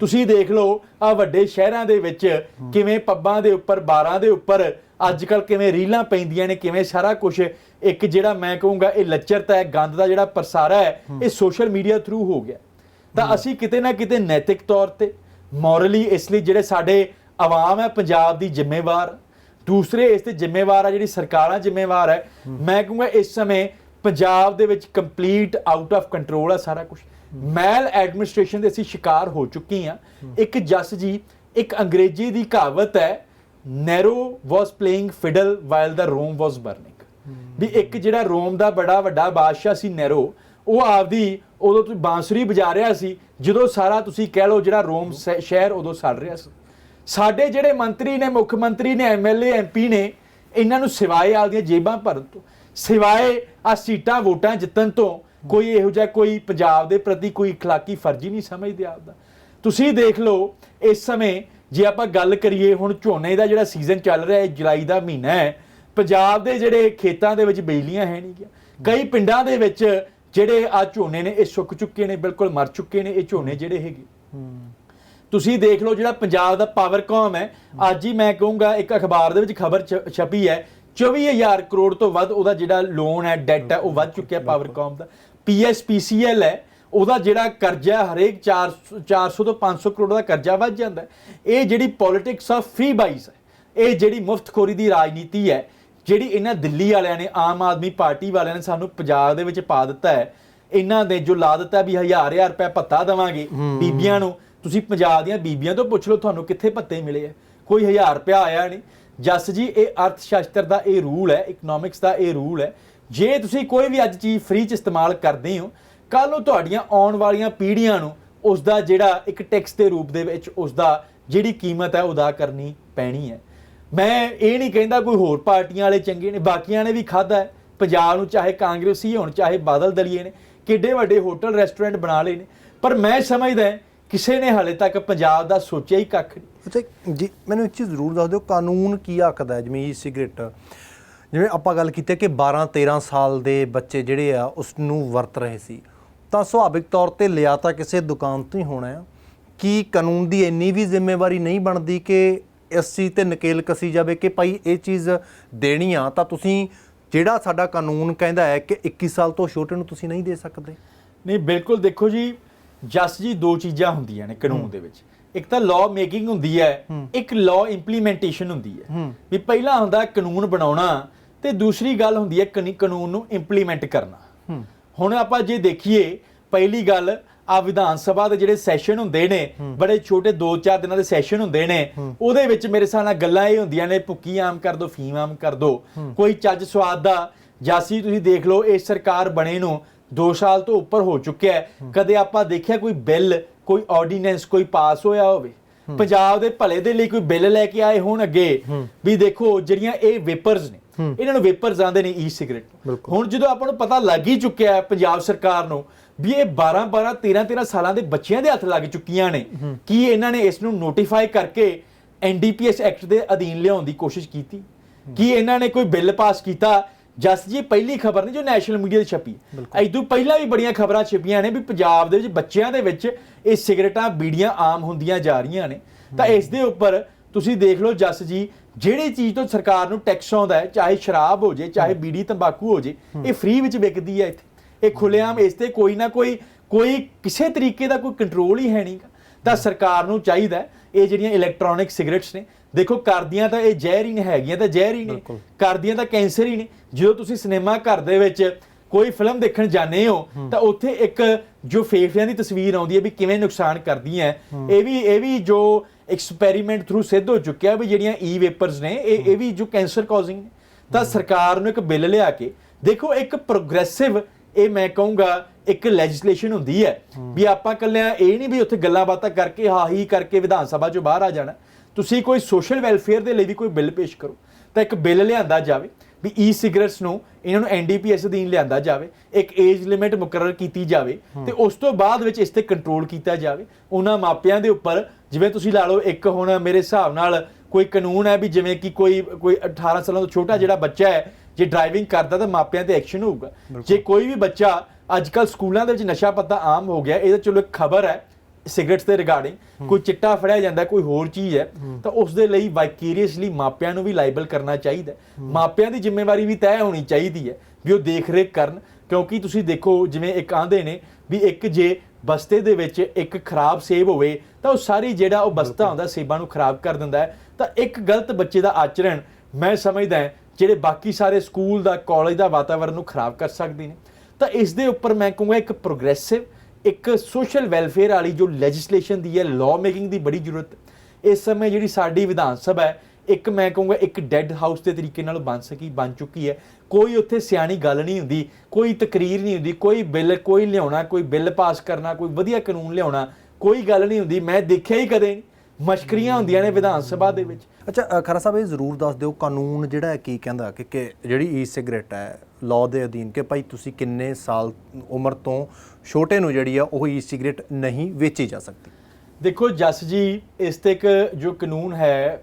ਤੁਸੀਂ ਦੇਖ ਲਓ ਆ ਵੱਡੇ ਸ਼ਹਿਰਾਂ ਦੇ ਵਿੱਚ ਕਿਵੇਂ ਪੱਬਾਂ ਦੇ ਉੱਪਰ ਬਾਰਾਂ ਦੇ ਉੱਪਰ ਅੱਜ ਕੱਲ ਕਿਵੇਂ ਰੀਲਾਂ ਪੈਂਦੀਆਂ ਨੇ ਕਿਵੇਂ ਸਾਰਾ ਕੁਝ ਇੱਕ ਜਿਹੜਾ ਮੈਂ ਕਹੂੰਗਾ ਇਹ ਲੱਚਰਤਾ ਹੈ ਗੰਦ ਦਾ ਜਿਹੜਾ ਪ੍ਰਸਾਰਾ ਹੈ ਇਹ ਸੋਸ਼ਲ ਮੀਡੀਆ ਥਰੂ ਹੋ ਗਿਆ। ਤਾਂ ਅਸੀਂ ਕਿਤੇ ਨਾ ਕਿਤੇ ਨੈਤਿਕ ਤੌਰ ਤੇ ਮੋਰਲੀ ਇਸ ਲਈ ਜਿਹੜੇ ਸਾਡੇ ਆਵਾਮ ਹੈ ਪੰਜਾਬ ਦੀ ਜ਼ਿੰਮੇਵਾਰ ਦੂਸਰੇ ਇਸ ਤੇ ਜ਼ਿੰਮੇਵਾਰ ਆ ਜਿਹੜੀ ਸਰਕਾਰਾਂ ਜ਼ਿੰਮੇਵਾਰ ਹੈ ਮੈਂ ਕਹੂੰਗਾ ਇਸ ਸਮੇਂ ਪੰਜਾਬ ਦੇ ਵਿੱਚ ਕੰਪਲੀਟ ਆਊਟ ਆਫ ਕੰਟਰੋਲ ਆ ਸਾਰਾ ਕੁਝ ਮੈਲ ਐਡਮਿਨਿਸਟ੍ਰੇਸ਼ਨ ਦੇ ਅਸੀਂ ਸ਼ਿਕਾਰ ਹੋ ਚੁੱਕੀ ਆ ਇੱਕ ਜਸ ਜੀ ਇੱਕ ਅੰਗਰੇਜ਼ੀ ਦੀ ਕਹਾਵਤ ਹੈ Nero was playing fiddle while the Rome was burning ਵੀ ਇੱਕ ਜਿਹੜਾ ਰੋਮ ਦਾ ਬੜਾ ਵੱਡਾ ਬਾਦਸ਼ਾਹ ਸੀ ਨੈਰੋ ਉਹ ਆਪਦੀ ਉਦੋਂ ਤੁਸੀਂ ਬਾਂਸੁਰੀ ਵਜਾ ਰਿਹਾ ਸੀ ਜਦੋਂ ਸਾਰਾ ਤੁਸੀਂ ਕਹਿ ਲਓ ਜਿਹੜਾ ਰੋਮ ਸ- ਸ਼ਹਿਰ ਉਦੋਂ ਸੜ ਰਿਹਾ ਸੀ ਸਾਡੇ ਜਿਹੜੇ ਮੰਤਰੀ ਨੇ ਮੁੱਖ ਮੰਤਰੀ ਨੇ ਐਮਐਲਏ ਐਮਪੀ ਨੇ ਇਹਨਾਂ ਨੂੰ ਸਿਵਾਏ ਆਪਦੀਆਂ ਜੇਬਾਂ ਭਰਨ ਤੋਂ ਸਿਵਾਏ ਆ ਸੀਟਾਂ ਵੋਟਾਂ ਜਿੱਤਣ ਤੋਂ ਕੋਈ ਇਹੋ ਜਿਹਾ ਕੋਈ ਪੰਜਾਬ ਦੇ ਪ੍ਰਤੀ ਕੋਈ اخلاقی ਫਰਜ਼ ਹੀ ਨਹੀਂ ਸਮਝਦੇ ਆਪਦਾ ਤੁਸੀਂ ਦੇਖ ਲਓ ਇਸ ਸਮੇਂ ਜੇ ਆਪਾਂ ਗੱਲ ਕਰੀਏ ਹੁਣ ਝੋਨੇ ਦਾ ਜਿਹੜਾ ਸੀਜ਼ਨ ਚੱਲ ਰਿਹਾ ਹੈ ਜੁਲਾਈ ਦਾ ਮਹੀਨਾ ਹੈ ਪੰਜਾਬ ਦੇ ਜਿਹੜੇ ਖੇਤਾਂ ਦੇ ਵਿੱਚ ਬਿਜਲੀਆਂ ਹੈ ਨਹੀਂ ਗਿਆ। ਕਈ ਪਿੰਡਾਂ ਦੇ ਵਿੱਚ ਜਿਹੜੇ ਆ ਝੋਨੇ ਨੇ ਇਹ ਸੁੱਕ ਚੁੱਕੇ ਨੇ ਬਿਲਕੁਲ ਮਰ ਚੁੱਕੇ ਨੇ ਇਹ ਝੋਨੇ ਜਿਹੜੇ ਹੈਗੇ। ਤੁਸੀਂ ਦੇਖ ਲਓ ਜਿਹੜਾ ਪੰਜਾਬ ਦਾ ਪਾਵਰਕਾਮ ਹੈ। ਅੱਜ ਹੀ ਮੈਂ ਕਹੂੰਗਾ ਇੱਕ ਅਖਬਾਰ ਦੇ ਵਿੱਚ ਖਬਰ ਛਪੀ ਹੈ। 24000 ਕਰੋੜ ਤੋਂ ਵੱਧ ਉਹਦਾ ਜਿਹੜਾ ਲੋਨ ਹੈ ਡੈਟ ਹੈ ਉਹ ਵੱਧ ਚੁੱਕਿਆ ਪਾਵਰਕਾਮ ਦਾ। ਪੀਐਸਪੀਸੀਐਲ ਹੈ ਉਹਦਾ ਜਿਹੜਾ ਕਰਜ਼ਾ ਹਰੇਕ 400 400 ਤੋਂ 500 ਕਰੋੜ ਦਾ ਕਰਜ਼ਾ ਵੱਧ ਜਾਂਦਾ। ਇਹ ਜਿਹੜੀ ਪੋਲਿਟਿਕਸ ਆਫ ਫ੍ਰੀ ਬਾਈਸ ਹੈ ਇਹ ਜਿਹੜੀ ਮੁਫਤਖੋਰੀ ਦੀ ਰਾਜਨੀਤੀ ਹੈ ਜਿਹੜੀ ਇਹਨਾਂ ਦਿੱਲੀ ਵਾਲਿਆਂ ਨੇ ਆਮ ਆਦਮੀ ਪਾਰਟੀ ਵਾਲਿਆਂ ਨੇ ਸਾਨੂੰ ਪੰਜਾਬ ਦੇ ਵਿੱਚ ਪਾ ਦਿੱਤਾ ਹੈ ਇਹਨਾਂ ਦੇ ਜੋ ਲਾ ਦਿੱਤਾ ਵੀ ਹਜ਼ਾਰ ਹਜ਼ਾਰ ਰੁਪਏ ਭੱਤਾ ਦੇਵਾਂਗੇ ਬੀਬੀਆਂ ਨੂੰ ਤੁਸੀਂ ਪੰਜਾਬ ਦੀਆਂ ਬੀਬੀਆਂ ਤੋਂ ਪੁੱਛ ਲਓ ਤੁਹਾਨੂੰ ਕਿੱਥੇ ਭੱਤੇ ਮਿਲੇ ਆ। ਕੋਈ ਹਜ਼ਾਰ ਰੁਪਇਆ ਆਇਆ ਨਹੀਂ। ਜਸ ਜੀ ਇਹ ਅਰਥ ਸ਼ਾਸਤਰ ਦਾ ਇਹ ਰੂਲ ਹੈ ਇਕਨੋਮਿਕਸ ਦਾ ਇਹ ਰੂਲ ਹੈ। ਜੇ ਤੁਸੀਂ ਕੋਈ ਵੀ ਅੱਜ ਚੀਜ਼ ਫ੍ਰੀ ਚ ਇਸਤੇਮਾਲ ਕਰਦੇ ਹੋ ਕੱਲ ਨੂੰ ਤੁਹਾਡੀਆਂ ਆਉਣ ਵਾਲੀਆਂ ਪੀੜ੍ਹੀਆਂ ਨੂੰ ਉਸ ਦਾ ਜਿਹੜਾ ਇੱਕ ਟੈਕਸ ਦੇ ਰੂਪ ਦੇ ਵਿੱਚ ਉਸ ਦਾ ਜਿਹੜੀ ਕੀਮਤ ਹੈ ਉਹ ਅਦਾ ਕਰਨੀ ਪੈਣੀ ਹੈ। ਮੈਂ ਇਹ ਨਹੀਂ ਕਹਿੰਦਾ ਕੋਈ ਹੋਰ ਪਾਰਟੀਆਂ ਵਾਲੇ ਚੰਗੇ ਨੇ, ਬਾਕੀਆਂ ਨੇ ਵੀ ਖਾਦਾ ਹੈ। ਪੰਜਾਬ ਨੂੰ ਚਾਹੇ ਕਾਂਗਰਸੀ ਹੋਣ, ਚਾਹੇ ਬਾਦਲ ਦਲੀਏ ਨੇ, ਕਿੱਡੇ ਵੱਡੇ ਹੋਟਲ, ਰੈਸਟੋਰੈਂਟ ਬਣਾ ਲਏ ਨੇ। ਪਰ ਮੈਂ ਸਮਝਦਾ ਕਿਸੇ ਨੇ ਹਾਲੇ ਤੱਕ ਪੰਜਾਬ ਦਾ ਸੋਚਿਆ ਹੀ ਕੱਖ ਨਹੀਂ। ਅੱਛਾ, ਜੀ, ਮੈਨੂੰ ਇੱਕ ਚੀਜ਼ ਜ਼ਰੂਰ ਦੱਸ ਦਿਓ, ਕਾਨੂੰਨ ਕੀ ਆਖਦਾ ਜਿਵੇਂ ਈ ਸਿਗਰਟ? ਜਿਵੇਂ ਆਪਾਂ ਗੱਲ ਕੀਤੀ ਕਿ 12 13 ਸਾਲ ਦੇ ਬੱਚੇ ਜਿਹੜੇ ਆ ਉਸ ਨੂੰ ਵਰਤ ਰਹੇ ਸੀ। ਤਾਂ ਸੁਭਾਵਿਕ ਤੌਰ ਤੇ ਲਿਆ ਤਾਂ ਕਿਸੇ ਦੁਕਾਨ ਤੋਂ ਹੀ ਹੋਣਾ ਆ। ਕੀ ਕਾਨੂੰਨ ਦੀ ਇੰਨੀ ਵੀ ਜ਼ਿੰਮੇਵਾਰੀ ਨਹੀਂ ਬਣਦੀ ਕਿ ਇਸ ਚੀਜ਼ ਤੇ ਨਕੇਲ ਕਸੀ ਜਾਵੇ ਕਿ ਭਾਈ ਇਹ ਚੀਜ਼ ਦੇਣੀ ਆ ਤਾਂ ਤੁਸੀਂ ਜਿਹੜਾ ਸਾਡਾ ਕਾਨੂੰਨ ਕਹਿੰਦਾ ਹੈ ਕਿ 21 ਸਾਲ ਤੋਂ ਛੋਟੇ ਨੂੰ ਤੁਸੀਂ ਨਹੀਂ ਦੇ ਸਕਦੇ। ਨਹੀਂ ਬਿਲਕੁਲ ਦੇਖੋ ਜੀ ਜਸ ਜੀ ਦੋ ਚੀਜ਼ਾਂ ਹੁੰਦੀਆਂ ਨੇ ਕਾਨੂੰਨ ਦੇ ਵਿੱਚ। ਇੱਕ ਤਾਂ ਲਾਅ ਮੇਕਿੰਗ ਹੁੰਦੀ ਹੈ ਇੱਕ ਲਾਅ ਇੰਪਲੀਮੈਂਟੇਸ਼ਨ ਹੁੰਦੀ ਹੈ। ਵੀ ਪਹਿਲਾ ਹੁੰਦਾ ਕਾਨੂੰਨ ਬਣਾਉਣਾ ਤੇ ਦੂਸਰੀ ਗੱਲ ਹੁੰਦੀ ਹੈ ਕਨੀ- ਕਾਨੂੰਨ ਨੂੰ ਇੰਪਲੀਮੈਂਟ ਕਰਨਾ। ਹੁਣ ਆਪਾਂ ਜੇ ਦੇਖੀਏ ਪਹਿਲੀ ਗੱਲ ਆ ਵਿਧਾਨ ਸਭਾ ਦੇ ਜਿਹੜੇ ਸੈਸ਼ਨ ਹੁੰਦੇ ਨੇ ਬੜੇ ਛੋਟੇ 2-4 ਦਿਨਾਂ ਦੇ ਸੈਸ਼ਨ ਹੁੰਦੇ ਨੇ ਉਹਦੇ ਵਿੱਚ ਮੇਰੇ ਹਿਸਾਬ ਨਾਲ ਗੱਲਾਂ ਇਹ ਹੁੰਦੀਆਂ ਨੇ ਭੁੱਕੀ ਆਮ ਕਰ ਦੋ ਫੀਮ ਆਮ ਕਰ ਦੋ। ਕੋਈ ਚੱਜ ਸਵਾਦ ਦਾ ਜਾਸੀ ਤੁਸੀਂ ਦੇਖ ਲਓ ਇਹ ਸਰਕਾਰ ਬਣੇ ਨੂੰ 2 ਸਾਲ ਤੋਂ ਉੱਪਰ ਹੋ ਚੁੱਕਿਆ ਹੈ। ਕਦੇ ਆਪਾਂ ਦੇਖਿਆ ਕੋਈ ਬਿੱਲ ਕੋਈ ਆਰਡੀਨੈਂਸ ਕੋਈ ਪਾਸ ਹੋਇਆ ਹੋਵੇ? ਪੰਜਾਬ ਦੇ ਭਲੇ ਦੇ ਲਈ ਕੋਈ ਬਿੱਲ ਲੈ ਕੇ ਆਏ ਹੋਣ ਅੱਗੇ? ਵੀ ਦੇਖੋ ਜਿਹੜੀਆਂ ਇਹ ਵੇਪਰਸ ਨੇ ਇਹਨਾਂ ਨੂੰ ਵੇਪਰਸ ਆਂਦੇ ਨੇ ਈ ਸਿਗਰਟ ਹੁਣ ਜਦੋਂ ਆਪਾਂ ਨੂੰ ਪਤਾ ਲੱਗ ਹੀ ਚੁੱਕਿਆ ਹੈ ਪੰਜਾਬ ਸਰਕਾਰ ਨੂੰ ਵੀ ਇਹ 12 12 13 13 ਸਾਲਾਂ ਦੇ ਬੱਚਿਆਂ ਦੇ ਹੱਥ ਲੱਗ ਚੁੱਕੀਆਂ ਨੇ। ਕੀ ਇਹਨਾਂ ਨੇ ਇਸ ਨੂੰ ਨੋਟੀਫਾਈ ਕਰਕੇ ਐਨਡੀਪੀਐਸ ਐਕਟ ਦੇ ਅਧੀਨ ਲਿਆਉਣ ਦੀ ਕੋਸ਼ਿਸ਼ ਕੀਤੀ? ਕੀ ਇਹਨਾਂ ਨੇ ਕੋਈ ਬਿੱਲ ਪਾਸ ਕੀਤਾ? ਜਸ ਜੀ ਪਹਿਲੀ ਖਬਰ ਨਹੀਂ ਜੋ ਨੈਸ਼ਨਲ ਮੀਡੀਆ ਤੇ ਛਪੀ। ਐਦੋਂ ਪਹਿਲਾਂ ਵੀ ਬੜੀਆਂ ਖਬਰਾਂ ਛਪੀਆਂ ਨੇ ਵੀ ਪੰਜਾਬ ਦੇ ਵਿੱਚ ਬੱਚਿਆਂ ਦੇ ਵਿੱਚ ਇਹ ਸਿਗਰਟਾਂ ਬੀੜੀਆਂ ਆਮ ਹੁੰਦੀਆਂ ਜਾ ਰਹੀਆਂ ਨੇ। ਤਾਂ ਇਸ ਦੇ ਉੱਪਰ ਤੁਸੀਂ ਦੇਖ ਲਓ ਜਸ ਜੀ ਜਿਹੜੀ ਚੀਜ਼ ਤੋਂ ਸਰਕਾਰ ਨੂੰ ਟੈਕਸ ਆਉਂਦਾ ਹੈ ਚਾਹੇ ਸ਼ਰਾਬ ਹੋ ਜੇ ਚਾਹੇ ਬੀੜੀ ਤੰਬਾਕੂ ਹੋ ਜੇ ਇਹ ਫ੍ਰੀ ਵਿੱਚ ਵਿਕਦੀ ਹੈ ਇੱਥੇ। ਇਹ ਖੁੱਲੇਆਮ ਇਸ ਤੇ ਕੋਈ ਨਾ ਕੋਈ ਕੋਈ ਕਿਸੇ ਤਰੀਕੇ ਦਾ ਕੋਈ ਕੰਟਰੋਲ ਹੀ ਹੈ ਨਹੀਂਗਾ ਤਾਂ ਸਰਕਾਰ ਨੂੰ ਚਾਹੀਦਾ ਹੈ, ਇਹ ਜਿਹੜੀਆਂ ਇਲੈਕਟ੍ਰੋਨਿਕ ਸਿਗਰਟਸ ਨੇ ਦੇਖੋ ਕਰਦੀਆਂ ਤਾਂ ਇਹ ਜ਼ਹਿਰ ਹੀ ਨਹੀਂ ਹੈਗੀਆਂ ਤਾਂ ਜ਼ਹਿਰ ਹੀ ਨੇ ਕਰਦੀਆਂ ਤਾਂ ਕੈਂਸਰ ਹੀ ਨੇ। ਜਦੋਂ ਤੁਸੀਂ ਸਿਨੇਮਾ ਘਰ ਦੇ ਵਿੱਚ ਕੋਈ ਫਿਲਮ ਦੇਖਣ ਜਾਂਦੇ ਹੋ ਤਾਂ ਉੱਥੇ ਇੱਕ ਜੋ ਫੇਫੜਿਆਂ ਦੀ ਤਸਵੀਰ ਆਉਂਦੀ ਹੈ ਵੀ ਕਿਵੇਂ ਨੁਕਸਾਨ ਕਰਦੀਆਂ ਇਹ ਵੀ ਇਹ ਵੀ ਜੋ ਐਕਸਪੈਰੀਮੈਂਟ ਥਰੂ ਸਿੱਧ ਹੋ ਚੁੱਕਿਆ ਵੀ ਜਿਹੜੀਆਂ ਈ ਵੇਪਰਸ ਨੇ ਇਹ ਇਹ ਵੀ ਜੋ ਕੈਂਸਰ ਕਾਜ਼ਿੰਗ ਨੇ। ਤਾਂ ਸਰਕਾਰ ਨੂੰ ਇੱਕ ਬਿੱਲ ਲਿਆ ਕੇ ਦੇਖੋ ਇੱਕ ਪ੍ਰੋਗਰੈਸਿਵ ਇਹ ਮੈਂ ਕਹੂੰਗਾ ਇੱਕ ਲੈਜਿਸਲੇਸ਼ਨ ਹੁੰਦੀ ਹੈ ਵੀ ਆਪਾਂ ਕੱਲਿਆਂ ਇਹ ਨਹੀਂ ਵੀ ਉੱਥੇ ਗੱਲਾਂ ਬਾਤਾਂ ਕਰਕੇ ਹਾਂ ਹੀ ਕਰਕੇ ਵਿਧਾਨ ਸਭਾ ਚੋਂ ਬਾਹਰ ਆ ਜਾਣਾ। ਤੁਸੀਂ ਕੋਈ ਸੋਸ਼ਲ ਵੈਲਫੇਅਰ ਦੇ ਲਈ ਵੀ ਕੋਈ ਬਿੱਲ ਪੇਸ਼ ਕਰੋ ਤਾਂ ਇੱਕ ਬਿੱਲ ਲਿਆਂਦਾ ਜਾਵੇ ਵੀ ਈ ਸਿਗਰਟਸ ਨੂੰ ਇਹਨਾਂ ਨੂੰ ਐਨਡੀਪੀਐਸ ਅਧੀਨ ਲਿਆਂਦਾ ਜਾਵੇ ਇੱਕ ਏਜ ਲਿਮਿਟ ਮੁਕਰਰ ਕੀਤੀ ਜਾਵੇ ਤੇ ਉਸ ਤੋਂ ਬਾਅਦ ਵਿੱਚ ਇਸ ਤੇ ਕੰਟਰੋਲ ਕੀਤਾ ਜਾਵੇ। ਉਹਨਾਂ ਮਾਪਿਆਂ ਦੇ ਉੱਪਰ ਜਿਵੇਂ ਤੁਸੀਂ ਲਾ ਲਓ ਇੱਕ ਹੁਣ ਮੇਰੇ ਹਿਸਾਬ ਨਾਲ ਕੋਈ ਕਾਨੂੰਨ ਹੈ ਵੀ ਜਿਵੇਂ ਕਿ ਕੋਈ ਕੋਈ 18 ਸਾਲਾਂ ਤੋਂ ਛੋਟਾ ਜਿਹੜਾ ਬੱਚਾ ਹੈ ਜੇ ਡਰਾਈਵਿੰਗ ਕਰਦਾ ਤਾਂ ਮਾਪਿਆਂ ਤੇ ਐਕਸ਼ਨ ਹੋਊਗਾ। ਜੇ ਕੋਈ ਵੀ ਬੱਚਾ ਅੱਜ ਕੱਲ ਸਕੂਲਾਂ ਦੇ ਵਿੱਚ ਨਸ਼ਾ ਪੱਤਾ ਆਮ ਹੋ ਗਿਆ ਇਹਦੇ ਚਲੋ ਇੱਕ ਖਬਰ ਹੈ ਸਿਗਰਟਸ ਦੇ ਰਿਗਾਰਡਿੰਗ ਕੋਈ ਚਿੱਟਾ ਫੜਿਆ ਜਾਂਦਾ ਕੋਈ ਹੋਰ ਚੀਜ਼ ਹੈ ਤਾਂ ਉਸ ਦੇ ਲਈ ਵਾਈਕੇਰੀਅਸਲੀ ਮਾਪਿਆਂ ਨੂੰ ਵੀ ਲਾਇਬਲ ਕਰਨਾ ਚਾਹੀਦਾ। ਮਾਪਿਆਂ ਦੀ ਜ਼ਿੰਮੇਵਾਰੀ ਵੀ ਤੈਅ ਹੋਣੀ ਚਾਹੀਦੀ ਹੈ ਵੀ ਉਹ ਦੇਖ ਰੇਖ ਕਰਨ ਕਿਉਂਕਿ ਤੁਸੀਂ ਦੇਖੋ ਜਿਵੇਂ ਇੱਕ ਆਂਦੇ ਨੇ ਵੀ ਇੱਕ ਜੇ ਬਸਤੇ ਦੇ ਵਿੱਚ ਇੱਕ ਖਰਾਬ ਸੇਬ ਹੋਵੇ ਤਾਂ ਉਹ ਸਾਰੀ ਜਿਹੜਾ ਉਹ ਬਸਤਾ ਹੁੰਦਾ ਸੇਬਾਂ ਨੂੰ ਖਰਾਬ ਕਰ ਦਿੰਦਾ ਹੈ। ਤਾਂ ਇੱਕ ਗਲਤ ਬੱਚੇ ਦਾ ਆਚਰਣ ਮੈਂ ਸਮਝਦਾ ਹਾਂ ਜਿਹੜੇ ਬਾਕੀ ਸਾਰੇ ਸਕੂਲ ਦਾ ਕਾਲਜ ਦਾ ਵਾਤਾਵਰਣ ਨੂੰ ਖਰਾਬ ਕਰ ਸਕਦੇ ਨੇ। ਤਾਂ ਇਸ ਦੇ ਉੱਪਰ ਮੈਂ ਕਹੂੰਗਾ ਇੱਕ ਪ੍ਰੋਗਰੈਸਿਵ ਇੱਕ ਸੋਸ਼ਲ ਵੈਲਫੇਅਰ ਵਾਲੀ ਜੋ ਲੈਜਿਸਲੇਸ਼ਨ ਦੀ ਹੈ ਲਾਅ ਮੇਕਿੰਗ ਦੀ ਬੜੀ ਜ਼ਰੂਰਤ ਇਸ ਸਮੇਂ ਜਿਹੜੀ ਸਾਡੀ ਵਿਧਾਨ ਸਭਾ ਹੈ, ਇੱਕ ਮੈਂ ਕਹੂੰਗਾ ਇੱਕ ਡੈੱਡ ਹਾਊਸ ਦੇ ਤਰੀਕੇ ਨਾਲ ਬਣ ਸਕੀ, ਬਣ ਚੁੱਕੀ ਹੈ। ਕੋਈ ਉੱਥੇ ਸਿਆਣੀ ਗੱਲ ਨਹੀਂ ਹੁੰਦੀ, ਕੋਈ ਤਕਰੀਰ ਨਹੀਂ ਹੁੰਦੀ, ਕੋਈ ਬਿੱਲ, ਕੋਈ ਲਿਆਉਣਾ, ਕੋਈ ਬਿੱਲ ਪਾਸ ਕਰਨਾ, ਕੋਈ ਵਧੀਆ ਕਾਨੂੰਨ ਲਿਆਉਣਾ, ਕੋਈ ਗੱਲ ਨਹੀਂ ਹੁੰਦੀ। ਮੈਂ ਦੇਖਿਆ ਹੀ ਕਦੇ ਨਹੀਂ। ਮਸ਼ਕਰੀਆਂ ਹੁੰਦੀਆਂ ਨੇ ਵਿਧਾਨ ਸਭਾ ਦੇ ਵਿੱਚ। ਅੱਛਾ ਖਰਾ ਸਾਹਿਬ ਇਹ ਜ਼ਰੂਰ ਦੱਸ ਦਿਓ ਕਾਨੂੰਨ ਜਿਹੜਾ ਹੈ ਕੀ ਕਹਿੰਦਾ ਕਿ ਕਿ ਜਿਹੜੀ ਈ ਸਿਗਰਟ ਹੈ ਲਾਅ ਦੇ ਅਧੀਨ ਕਿ ਭਾਈ ਤੁਸੀਂ ਕਿੰਨੇ ਸਾਲ ਉਮਰ ਤੋਂ ਛੋਟੇ ਨੂੰ ਜਿਹੜੀ ਆ ਉਹ ਈ ਸਿਗਰਟ ਨਹੀਂ ਵੇਚੀ ਜਾ ਸਕਦੀ? ਦੇਖੋ ਜਸ ਜੀ ਇਸ ਤੇ ਇੱਕ ਜੋ ਕਾਨੂੰਨ ਹੈ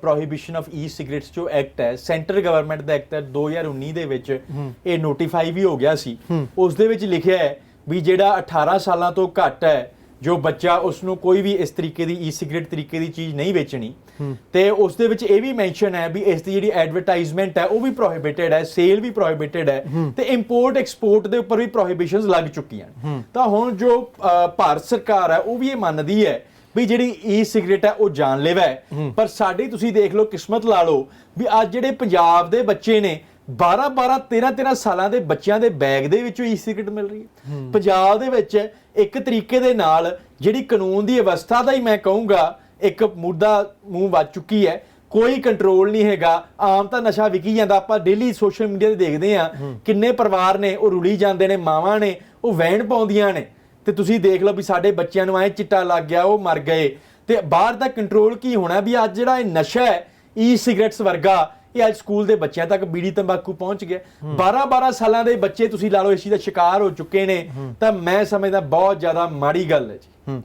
ਪ੍ਰੋਹਿਬਿਸ਼ਨ ਆਫ ਈ ਸਿਗਰਟਸ ਜੋ ਐਕਟ ਹੈ ਸੈਂਟਰ ਗਵਰਨਮੈਂਟ ਦਾ ਐਕਟ ਹੈ 2019 ਦੇ ਵਿੱਚ ਇਹ ਨੋਟੀਫਾਈ ਵੀ ਹੋ ਗਿਆ ਸੀ। ਉਸ ਦੇ ਵਿੱਚ ਲਿਖਿਆ ਹੈ ਵੀ ਜਿਹੜਾ 18 ਸਾਲਾਂ ਤੋਂ ਘੱਟ ਹੈ ਜੋ ਬੱਚਾ ਉਸ ਨੂੰ ਕੋਈ ਵੀ ਇਸ ਤਰੀਕੇ ਦੀ ਈ ਸਿਗਰਟ ਤਰੀਕੇ ਦੀ ਚੀਜ਼ ਨਹੀਂ ਵੇਚਣੀ ਤੇ ਉਸ ਦੇ ਵਿੱਚ ਇਹ ਵੀ ਮੈਂਸ਼ਨ ਹੈ ਵੀ ਇਸ ਦੀ ਜਿਹੜੀ ਐਡਵਰਟਾਈਜ਼ਮੈਂਟ ਹੈ ਉਹ ਵੀ ਪ੍ਰੋਹਿਬਿਟਡ ਹੈ ਸੇਲ ਵੀ ਪ੍ਰੋਹਿਬਿਟਡ ਹੈ ਤੇ ਇੰਪੋਰਟ ਐਕਸਪੋਰਟ ਦੇ ਉੱਪਰ ਵੀ ਪ੍ਰੋਹਿਬਿਸ਼ਨਸ ਲੱਗ ਚੁੱਕੀਆਂ। ਤਾਂ ਹੁਣ ਜੋ ਭਾਰਤ ਸਰਕਾਰ ਹੈ ਉਹ ਵੀ ਇਹ ਮੰਨਦੀ ਹੈ ਵੀ ਜਿਹੜੀ ਈ ਸਿਗਰਟ ਹੈ ਉਹ ਜਾਨਲੇਵਾ ਹੈ। ਪਰ ਸਾਡੀ ਤੁਸੀਂ ਦੇਖ ਲਓ ਕਿਸਮਤ ਲਾ ਲਓ ਵੀ ਅੱਜ ਜਿਹੜੇ ਪੰਜਾਬ ਦੇ ਬੱਚੇ ਨੇ 12 12 13 13 ਸਾਲਾਂ ਦੇ ਬੱਚਿਆਂ ਦੇ ਬੈਗ ਦੇ ਵਿੱਚੋਂ ਈ ਸਿਗਰਟ ਮਿਲ ਰਹੀ ਹੈ। ਪੰਜਾਬ ਦੇ ਵਿੱਚ ਇੱਕ ਤਰੀਕੇ ਦੇ ਨਾਲ ਜਿਹੜੀ ਕਾਨੂੰਨ ਦੀ ਅਵਸਥਾ ਦਾ ਹੀ ਮੈਂ ਕਹੂੰਗਾ ਇੱਕ ਮੁੱਦਾ ਮੂੰਹ ਵੱਜ ਚੁੱਕੀ ਹੈ। ਕੋਈ ਕੰਟਰੋਲ ਨਹੀਂ ਹੈਗਾ। ਆਮ ਤਾਂ ਨਸ਼ਾ ਵਿਕੀ ਜਾਂਦਾ। ਆਪਾਂ ਡੇਲੀ ਸੋਸ਼ਲ ਮੀਡੀਆ ਤੇ ਦੇਖਦੇ ਆ ਕਿੰਨੇ ਪਰਿਵਾਰ ਨੇ ਉਹ ਰੁਲੀ ਜਾਂਦੇ ਨੇ ਮਾਵਾਂ ਨੇ ਉਹ ਵਹਿਣ ਪਾਉਂਦੀਆਂ ਨੇ। ਤੇ ਤੁਸੀਂ ਦੇਖ ਲਓ ਵੀ ਸਾਡੇ ਬੱਚਿਆਂ ਨੂੰ ਐ ਚਿੱਟਾ ਲੱਗ ਗਿਆ ਉਹ ਮਰ ਗਏ। ਤੇ ਬਾਹਰ ਦਾ ਕੰਟਰੋਲ ਕੀ ਹੋਣਾ ਵੀ ਅੱਜ ਜਿਹੜਾ ਇਹ ਨਸ਼ਾ ਹੈ ਈ ਸਿਗਰਟਸ ਵਰਗਾ ਇਹ ਅੱਜ ਸਕੂਲ ਦੇ ਬੱਚਿਆਂ ਤੱਕ ਬੀੜੀ ਤੰਬਾਕੂ ਪਹੁੰਚ ਗਿਆ। 12 12 ਸਾਲਾਂ ਦੇ ਬੱਚੇ ਤੁਸੀਂ ਲਾ ਲਓ ਇਸ ਚੀਜ਼ ਦਾ ਸ਼ਿਕਾਰ ਹੋ ਚੁੱਕੇ ਨੇ, ਤਾਂ ਮੈਂ ਸਮਝਦਾ ਬਹੁਤ ਜ਼ਿਆਦਾ ਮਾੜੀ ਗੱਲ ਹੈ ਜੀ।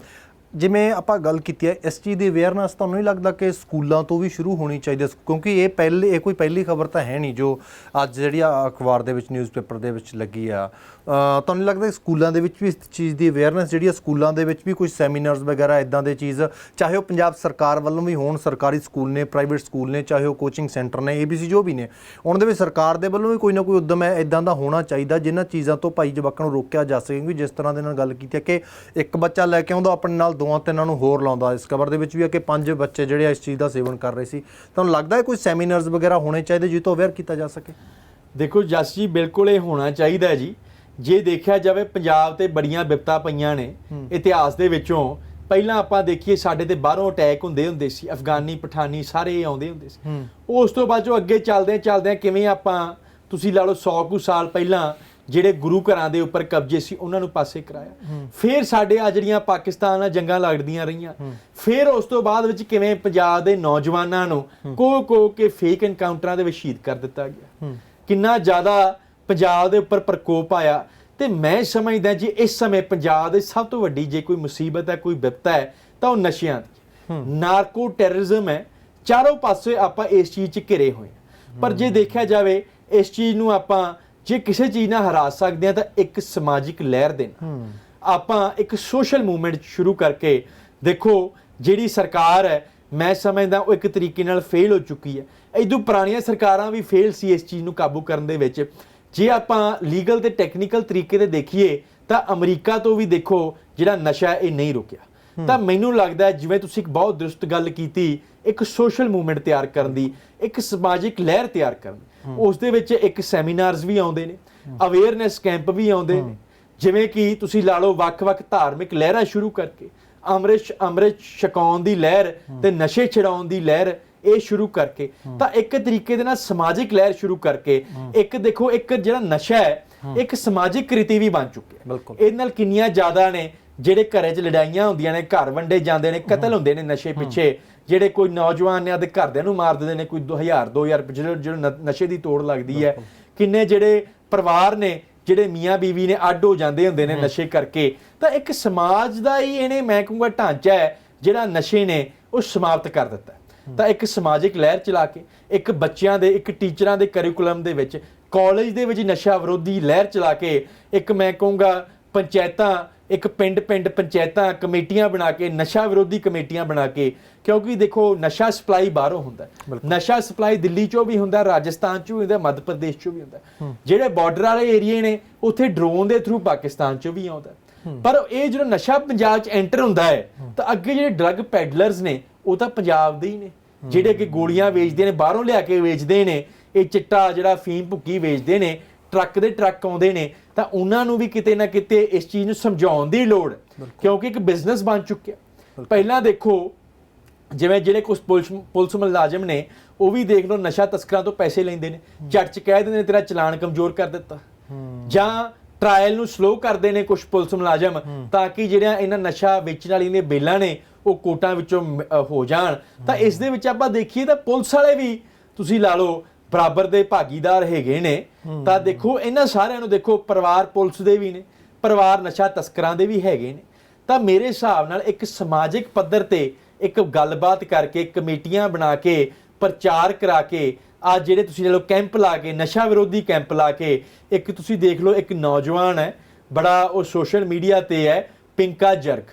ਜਿਵੇਂ ਆਪਾਂ ਗੱਲ ਕੀਤੀ ਹੈ, ਇਸ ਚੀਜ਼ ਦੀ ਅਵੇਅਰਨੈਸ ਤੁਹਾਨੂੰ ਨਹੀਂ ਲੱਗਦਾ ਕਿ ਸਕੂਲਾਂ ਤੋਂ ਵੀ ਸ਼ੁਰੂ ਹੋਣੀ ਚਾਹੀਦੀ ਹੈ? ਕਿਉਂਕਿ ਇਹ ਪਹਿਲੇ, ਇਹ ਕੋਈ ਪਹਿਲੀ ਖਬਰ ਤਾਂ ਹੈ ਨਹੀਂ ਜੋ ਅੱਜ ਜਿਹੜੀ ਆ ਅਖਬਾਰ ਦੇ ਵਿੱਚ ਨਿਊਜ਼ਪੇਪਰ ਦੇ ਵਿੱਚ ਲੱਗੀ ਆ। ਤੁਹਾਨੂੰ ਲੱਗਦਾ ਸਕੂਲਾਂ ਦੇ ਵਿੱਚ ਵੀ ਇਸ ਚੀਜ਼ ਦੀ ਅਵੇਅਰਨੈਸ ਜਿਹੜੀ ਆ ਸਕੂਲਾਂ ਦੇ ਵਿੱਚ ਵੀ ਕੁਝ ਸੈਮੀਨਾਰਸ ਵਗੈਰਾ ਇਦਾਂ ਦੇ ਚੀਜ਼, ਚਾਹੇ ਉਹ ਪੰਜਾਬ ਸਰਕਾਰ ਵੱਲੋਂ ਵੀ ਹੋਣ, ਸਰਕਾਰੀ ਸਕੂਲ ਨੇ ਪ੍ਰਾਈਵੇਟ ਸਕੂਲ ਨੇ, ਚਾਹੇ ਉਹ ਕੋਚਿੰਗ ਸੈਂਟਰ ਨੇ ਏਬੀਸੀ ਜੋ ਵੀ ਨੇ, ਉਹਨਾਂ ਦੇ ਵਿੱਚ ਸਰਕਾਰ ਦੇ ਵੱਲੋਂ ਵੀ ਕੋਈ ਨਾ ਕੋਈ ਉਦਮ ਹੈ ਇਦਾਂ ਦਾ ਹੋਣਾ ਚਾਹੀਦਾ, ਜਿਨ੍ਹਾਂ ਚੀਜ਼ਾਂ ਤੋਂ ਭਾਈ ਜਵਾਕਾਂ ਨੂੰ ਰੋਕਿਆ ਜਾ ਸਕੇ, ਕਿਉਂਕਿ ਜਿਸ ਤਰ੍ਹਾਂ ਦੇ ਨਾਲ ਗੱਲ ਕੀਤੀ ਹੈ ਕਿ ਇੱਕ ਬੱਚਾ ਲੈ ਕੇ ਆਉਂਦਾ ਆਪਣੇ ਨਾਲ ਦੋਆਂ ਤਿੰਨਾਂ ਨੂੰ ਹੋਰ ਲਾਉਂਦਾ, ਇਸ ਖਬਰ ਦੇ ਵਿੱਚ ਵੀ ਹੈ ਕਿ ਪੰਜ ਬੱਚੇ ਜਿਹੜੇ ਆ ਇਸ ਚੀਜ਼ ਦਾ ਸੇਵਨ ਕਰ ਰਹੇ ਸੀ। ਤੁਹਾਨੂੰ ਲੱਗਦਾ ਹੈ ਕੋਈ ਸੈਮੀਨਾਰਸ ਵਗੈਰਾ ਹੋਣੇ ਚਾਹੀਦੇ ਜਿਸ ਤੋਂ ਅਵੇਅਰ ਕੀਤਾ ਜਾ ਸਕੇ? ਦੇਖੋ, ਜਸ ਜੀ, ਬਿਲਕੁਲ ਇਹ ਹੋਣਾ ਚਾਹੀਦਾ ਹੈ ਜੀ। ਜੇ ਦੇਖਿਆ ਜਾਵੇ ਪੰਜਾਬ ਤੇ ਬੜੀਆਂ ਵਿਪਤਾ ਪਈਆਂ ਨੇ। ਇਤਿਹਾਸ ਦੇ ਵਿੱਚੋਂ ਪਹਿਲਾਂ ਆਪਾਂ ਦੇਖੀਏ ਸਾਡੇ ਤੇ ਬਾਹਰੋਂ ਅਟੈਕ ਹੁੰਦੇ ਹੁੰਦੇ ਸੀ। ਅਫਗਾਨੀ ਪਠਾਨੀ ਸਾਰੇ ਆਉਂਦੇ ਹੁੰਦੇ ਸੀ। ਉਸ ਤੋਂ ਬਾਅਦ ਜੋ ਅੱਗੇ ਚੱਲਦੇ ਚੱਲਦੇ ਕਿਵੇਂ ਆਪਾਂ ਤੁਸੀਂ ਲਾ ਲਓ 100 ਕੁ ਸਾਲ ਪਹਿਲਾਂ ਜਿਹੜੇ ਗੁਰੂ ਘਰਾਂ ਦੇ ਉੱਪਰ ਕਬਜ਼ੇ ਸੀ ਉਹਨਾਂ ਨੂੰ ਪਾਸੇ ਕਰਾਇਆ। ਫਿਰ ਸਾਡੇ ਆ ਜਿਹੜੀਆਂ ਪਾਕਿਸਤਾਨ ਨਾਲ ਜੰਗਾਂ ਲੜਦੀਆਂ ਰਹੀਆਂ। ਫਿਰ ਉਸ ਤੋਂ ਬਾਅਦ ਵਿੱਚ ਕਿਵੇਂ ਪੰਜਾਬ ਦੇ ਨੌਜਵਾਨਾਂ ਨੂੰ ਕੋ ਕੋ ਕੇ ਫੇਕ ਐਨਕਾਊਂਟਰਾਂ ਦੇ ਵਿੱਚ ਸ਼ਹੀਦ ਕਰ ਦਿੱਤਾ ਗਿਆ। ਕਿੰਨਾ ਜ਼ਿਆਦਾ ਪੰਜਾਬ ਦੇ ਉੱਪਰ ਪ੍ਰਕੋਪ ਆਇਆ ਤੇ ਮੈਂ ਸਮਝਦਾ ਜੀ ਇਸ ਸਮੇਂ ਪੰਜਾਬ ਦੇ ਸਭ ਤੋਂ ਵੱਡੀ ਜੇ ਕੋਈ ਮੁਸੀਬਤ ਹੈ ਕੋਈ ਵਿਪਤਾ ਹੈ ਤਾਂ ਉਹ ਨਸ਼ਿਆਂ ਦੀ ਨਾਰਕੋ ਟੈਰਰਿਜ਼ਮ ਹੈ ਚਾਰੋਂ ਪਾਸੇ ਆਪਾਂ ਇਸ ਚੀਜ਼ 'ਚ ਘਿਰੇ ਹੋਏ ਹਾਂ। ਪਰ ਜੇ ਦੇਖਿਆ ਜਾਵੇ ਇਸ ਚੀਜ਼ ਨੂੰ ਆਪਾਂ ਜੇ ਕਿਸੇ ਚੀਜ਼ ਨਾਲ ਹਰਾ ਸਕਦੇ ਹਾਂ ਤਾਂ ਇੱਕ ਸਮਾਜਿਕ ਲਹਿਰ ਦੇ ਨਾਲ। ਆਪਾਂ ਇੱਕ ਸੋਸ਼ਲ ਮੂਵਮੈਂਟ ਸ਼ੁਰੂ ਕਰਕੇ ਦੇਖੋ ਜਿਹੜੀ ਸਰਕਾਰ ਹੈ ਮੈਂ ਸਮਝਦਾ ਉਹ ਇੱਕ ਤਰੀਕੇ ਨਾਲ ਫੇਲ ਹੋ ਚੁੱਕੀ ਹੈ। ਇਦੋਂ ਪੁਰਾਣੀਆਂ ਸਰਕਾਰਾਂ ਵੀ ਫੇਲ ਸੀ ਇਸ ਚੀਜ਼ ਨੂੰ ਕਾਬੂ ਕਰਨ ਦੇ ਵਿੱਚ। ਜੇ ਆਪਾਂ ਲੀਗਲ ਤੇ ਟੈਕਨੀਕਲ ਤਰੀਕੇ ਤੇ ਦੇਖੀਏ ਤਾਂ ਅਮਰੀਕਾ ਤੋਂ ਵੀ ਦੇਖੋ ਜਿਹੜਾ ਨਸ਼ਾ ਇਹ ਨਹੀਂ ਰੁਕਿਆ। ਤਾਂ ਮੈਨੂੰ ਲੱਗਦਾ ਜਿਵੇਂ ਤੁਸੀਂ ਇੱਕ ਬਹੁਤ ਦਰੁਸਤ ਗੱਲ ਕੀਤੀ ਇੱਕ ਸੋਸ਼ਲ ਮੂਵਮੈਂਟ ਤਿਆਰ ਕਰਨ ਦੀ ਇੱਕ ਸਮਾਜਿਕ ਲਹਿਰ ਤਿਆਰ ਕਰਨ ਦੀ। ਉਸ ਦੇ ਵਿੱਚ ਇੱਕ ਸੈਮੀਨਾਰਸ ਵੀ ਆਉਂਦੇ ਨੇ ਅਵੇਅਰਨੈਸ ਕੈਂਪ ਵੀ ਆਉਂਦੇ ਨੇ। ਜਿਵੇਂ ਕਿ ਤੁਸੀਂ ਲਾ ਲਓ ਵੱਖ-ਵੱਖ ਧਾਰਮਿਕ ਲਹਿਰਾਂ ਸ਼ੁਰੂ ਕਰਕੇ ਅੰਮ੍ਰਿਤ ਅੰਮ੍ਰਿਤ ਛਕਾਉਣ ਦੀ ਲਹਿਰ ਤੇ ਨਸ਼ੇ ਛਡਾਉਣ ਦੀ ਲਹਿਰ ਇਹ ਸ਼ੁਰੂ ਕਰਕੇ। ਤਾਂ ਇੱਕ ਤਰੀਕੇ ਦੇ ਨਾਲ ਸਮਾਜਿਕ ਲਹਿਰ ਸ਼ੁਰੂ ਕਰਕੇ ਇੱਕ ਦੇਖੋ ਇੱਕ ਜਿਹੜਾ ਨਸ਼ਾ ਹੈ ਇੱਕ ਸਮਾਜਿਕ ਕ੍ਰਿਤੀ ਵੀ ਬਣ ਚੁੱਕਿਆ ਬਿਲਕੁਲ। ਇਹਦੇ ਨਾਲ ਕਿੰਨੀਆਂ ਜ਼ਿਆਦਾ ਨੇ ਜਿਹੜੇ ਘਰੇ 'ਚ ਲੜਾਈਆਂ ਹੁੰਦੀਆਂ ਨੇ ਘਰ ਵੰਡੇ ਜਾਂਦੇ ਨੇ ਕਤਲ ਹੁੰਦੇ ਨੇ ਨਸ਼ੇ ਪਿੱਛੇ ਜਿਹੜੇ ਕੋਈ ਨੌਜਵਾਨ ਨੇ ਆਦੇ ਘਰਦਿਆਂ ਨੂੰ ਮਾਰ ਦਿੰਦੇ ਨੇ ਕੋਈ 2000 2000 ਜਿਹੜੇ ਨਸ਼ੇ ਦੀ ਤੋੜ ਲੱਗਦੀ ਹੈ। ਕਿੰਨੇ ਜਿਹੜੇ ਪਰਿਵਾਰ ਨੇ ਜਿਹੜੇ ਮੀਆਂ ਬੀਵੀ ਨੇ ਅੱਡ ਹੋ ਜਾਂਦੇ ਹੁੰਦੇ ਨੇ ਨਸ਼ੇ ਕਰਕੇ। ਤਾਂ ਇੱਕ ਸਮਾਜ ਦਾ ਹੀ ਇਹਨੇ ਮੈਂ ਕਹੂੰਗਾ ਢਾਂਚਾ ਹੈ ਜਿਹੜਾ ਨਸ਼ੇ ਨੇ ਉਹ ਸਮਾਪਤ ਕਰ ਦਿੱਤਾ। ਤਾਂ ਇੱਕ ਸਮਾਜਿਕ ਲਹਿਰ ਚਲਾ ਕੇ ਇੱਕ ਬੱਚਿਆਂ ਦੇ ਇੱਕ ਟੀਚਰਾਂ ਦੇ ਕਰਿਕੂਲਮ ਦੇ ਵਿੱਚ ਕਾਲਜ ਦੇ ਵਿੱਚ ਨਸ਼ਾ ਵਿਰੋਧੀ ਲਹਿਰ ਚਲਾ ਕੇ ਇੱਕ ਮੈਂ ਕਹੂੰਗਾ ਪੰਚਾਇਤਾਂ ਇੱਕ ਪਿੰਡ ਪਿੰਡ ਪੰਚਾਇਤਾਂ ਕਮੇਟੀਆਂ ਬਣਾ ਕੇ ਨਸ਼ਾ ਵਿਰੋਧੀ ਕਮੇਟੀਆਂ ਬਣਾ ਕੇ ਕਿਉਂਕਿ ਦੇਖੋ ਨਸ਼ਾ ਸਪਲਾਈ ਬਾਹਰੋਂ ਹੁੰਦਾ। ਨਸ਼ਾ ਸਪਲਾਈ ਦਿੱਲੀ ਚੋਂ ਵੀ ਹੁੰਦਾ ਰਾਜਸਥਾਨ ਚੋਂ ਵੀ ਹੁੰਦਾ ਮੱਧ ਪ੍ਰਦੇਸ਼ ਚੋਂ ਵੀ ਹੁੰਦਾ। ਜਿਹੜੇ ਬਾਰਡਰ ਵਾਲੇ ਏਰੀਏ ਨੇ ਉੱਥੇ ਡਰੋਨ ਦੇ ਥਰੂ ਪਾਕਿਸਤਾਨ ਚੋਂ ਵੀ ਆਉਂਦਾ। ਪਰ ਇਹ ਜਿਹੜਾ ਨਸ਼ਾ ਪੰਜਾਬ 'ਚ ਐਂਟਰ ਹੁੰਦਾ ਹੈ ਤਾਂ ਅੱਗੇ ਜਿਹੜੇ ਡਰੱਗ ਪੈਡਲਰਸ ਨੇ ਉਹ ਤਾਂ ਪੰਜਾਬ ਦੇ ਹੀ ਨੇ। ਜਿਹੜੇ ਕਿ ਗੋਲੀਆਂ ਵੇਚਦੇ ਨੇ ਬਾਹਰੋਂ ਲਿਆ ਕੇ ਵੇਚਦੇ ਨੇ ਇਹ ਚਿੱਟਾ ਜਿਹੜਾ ਫੀਮ ਭੁੱਕੀ ਵੇਚਦੇ ਨੇ ਟਰੱਕ ਦੇ ਟਰੱਕ ਆਉਂਦੇ ਨੇ ਤਾਂ ਉਹਨਾਂ ਨੂੰ ਵੀ ਕਿਤੇ ਨਾ ਕਿਤੇ ਇਸ ਚੀਜ਼ ਨੂੰ ਸਮਝਾਉਣ ਦੀ ਲੋੜ। ਕਿਉਂਕਿ ਇੱਕ ਬਿਜ਼ਨਸ ਬਣ ਚੁੱਕਿਆ। ਪਹਿਲਾਂ ਦੇਖੋ ਜਿਵੇਂ ਜਿਹੜੇ ਕੁਝ ਪੁਲਿਸ ਪੁਲਿਸ ਮੁਲਾਜ਼ਮ ਨੇ ਉਹ ਵੀ ਦੇਖ ਲਓ ਨਸ਼ਾ ਤਸਕਰਾਂ ਤੋਂ ਪੈਸੇ ਲੈਂਦੇ ਨੇ। ਝੱਟ ਚ ਕਹਿ ਦਿੰਦੇ ਨੇ ਤੇਰਾ ਚਲਾਨ ਕਮਜ਼ੋਰ ਕਰ ਦਿੱਤਾ। ਜਾਂ ਟ੍ਰਾਇਲ ਨੂੰ ਸਲੋ ਕਰਦੇ ਨੇ ਕੁਝ ਪੁਲਿਸ ਮੁਲਾਜ਼ਮ ਤਾਂ ਕਿ ਜਿਹੜੀਆਂ ਇਹਨਾਂ ਨਸ਼ਾ ਵੇਚਣ ਵਾਲੀਆਂ ਦੀਆਂ ਬੇਲਾਂ ਨੇ ਉਹ ਕੋਟਾਂ ਵਿੱਚੋਂ ਹੋ ਜਾਣ, ਤਾਂ ਇਸ ਦੇ ਵਿੱਚ ਆਪਾਂ ਦੇਖੀਏ ਤਾਂ ਪੁਲਿਸ ਵਾਲੇ ਵੀ ਤੁਸੀਂ ਲਾ ਲਓ ਬਰਾਬਰ ਦੇ ਭਾਗੀਦਾਰ ਹੈਗੇ ਨੇ, ਤਾਂ ਦੇਖੋ ਇਹਨਾਂ ਸਾਰਿਆਂ ਨੂੰ ਦੇਖੋ ਪਰਿਵਾਰ ਪੁਲਿਸ ਦੇ ਵੀ ਨੇ, ਪਰਿਵਾਰ ਨਸ਼ਾ ਤਸਕਰਾਂ ਦੇ ਵੀ ਹੈਗੇ ਨੇ। ਤਾਂ ਮੇਰੇ ਹਿਸਾਬ ਨਾਲ ਇੱਕ ਸਮਾਜਿਕ ਪੱਧਰ ਤੇ ਇੱਕ ਗੱਲਬਾਤ ਕਰਕੇ, ਕਮੇਟੀਆਂ ਬਣਾ ਕੇ, ਪ੍ਰਚਾਰ ਕਰਾ ਕੇ, ਆ ਜਿਹੜੇ ਤੁਸੀਂ ਲੈ ਲਓ ਕੈਂਪ ਲਾ ਕੇ, ਨਸ਼ਾ ਵਿਰੋਧੀ ਕੈਂਪ ਲਾ ਕੇ, ਇੱਕ ਤੁਸੀਂ ਦੇਖ ਲਓ ਇੱਕ ਨੌਜਵਾਨ ਹੈ, ਬੜਾ ਉਹ ਸੋਸ਼ਲ ਮੀਡੀਆ ਤੇ ਹੈ, ਪਿੰਕਾ ਜਰਗ।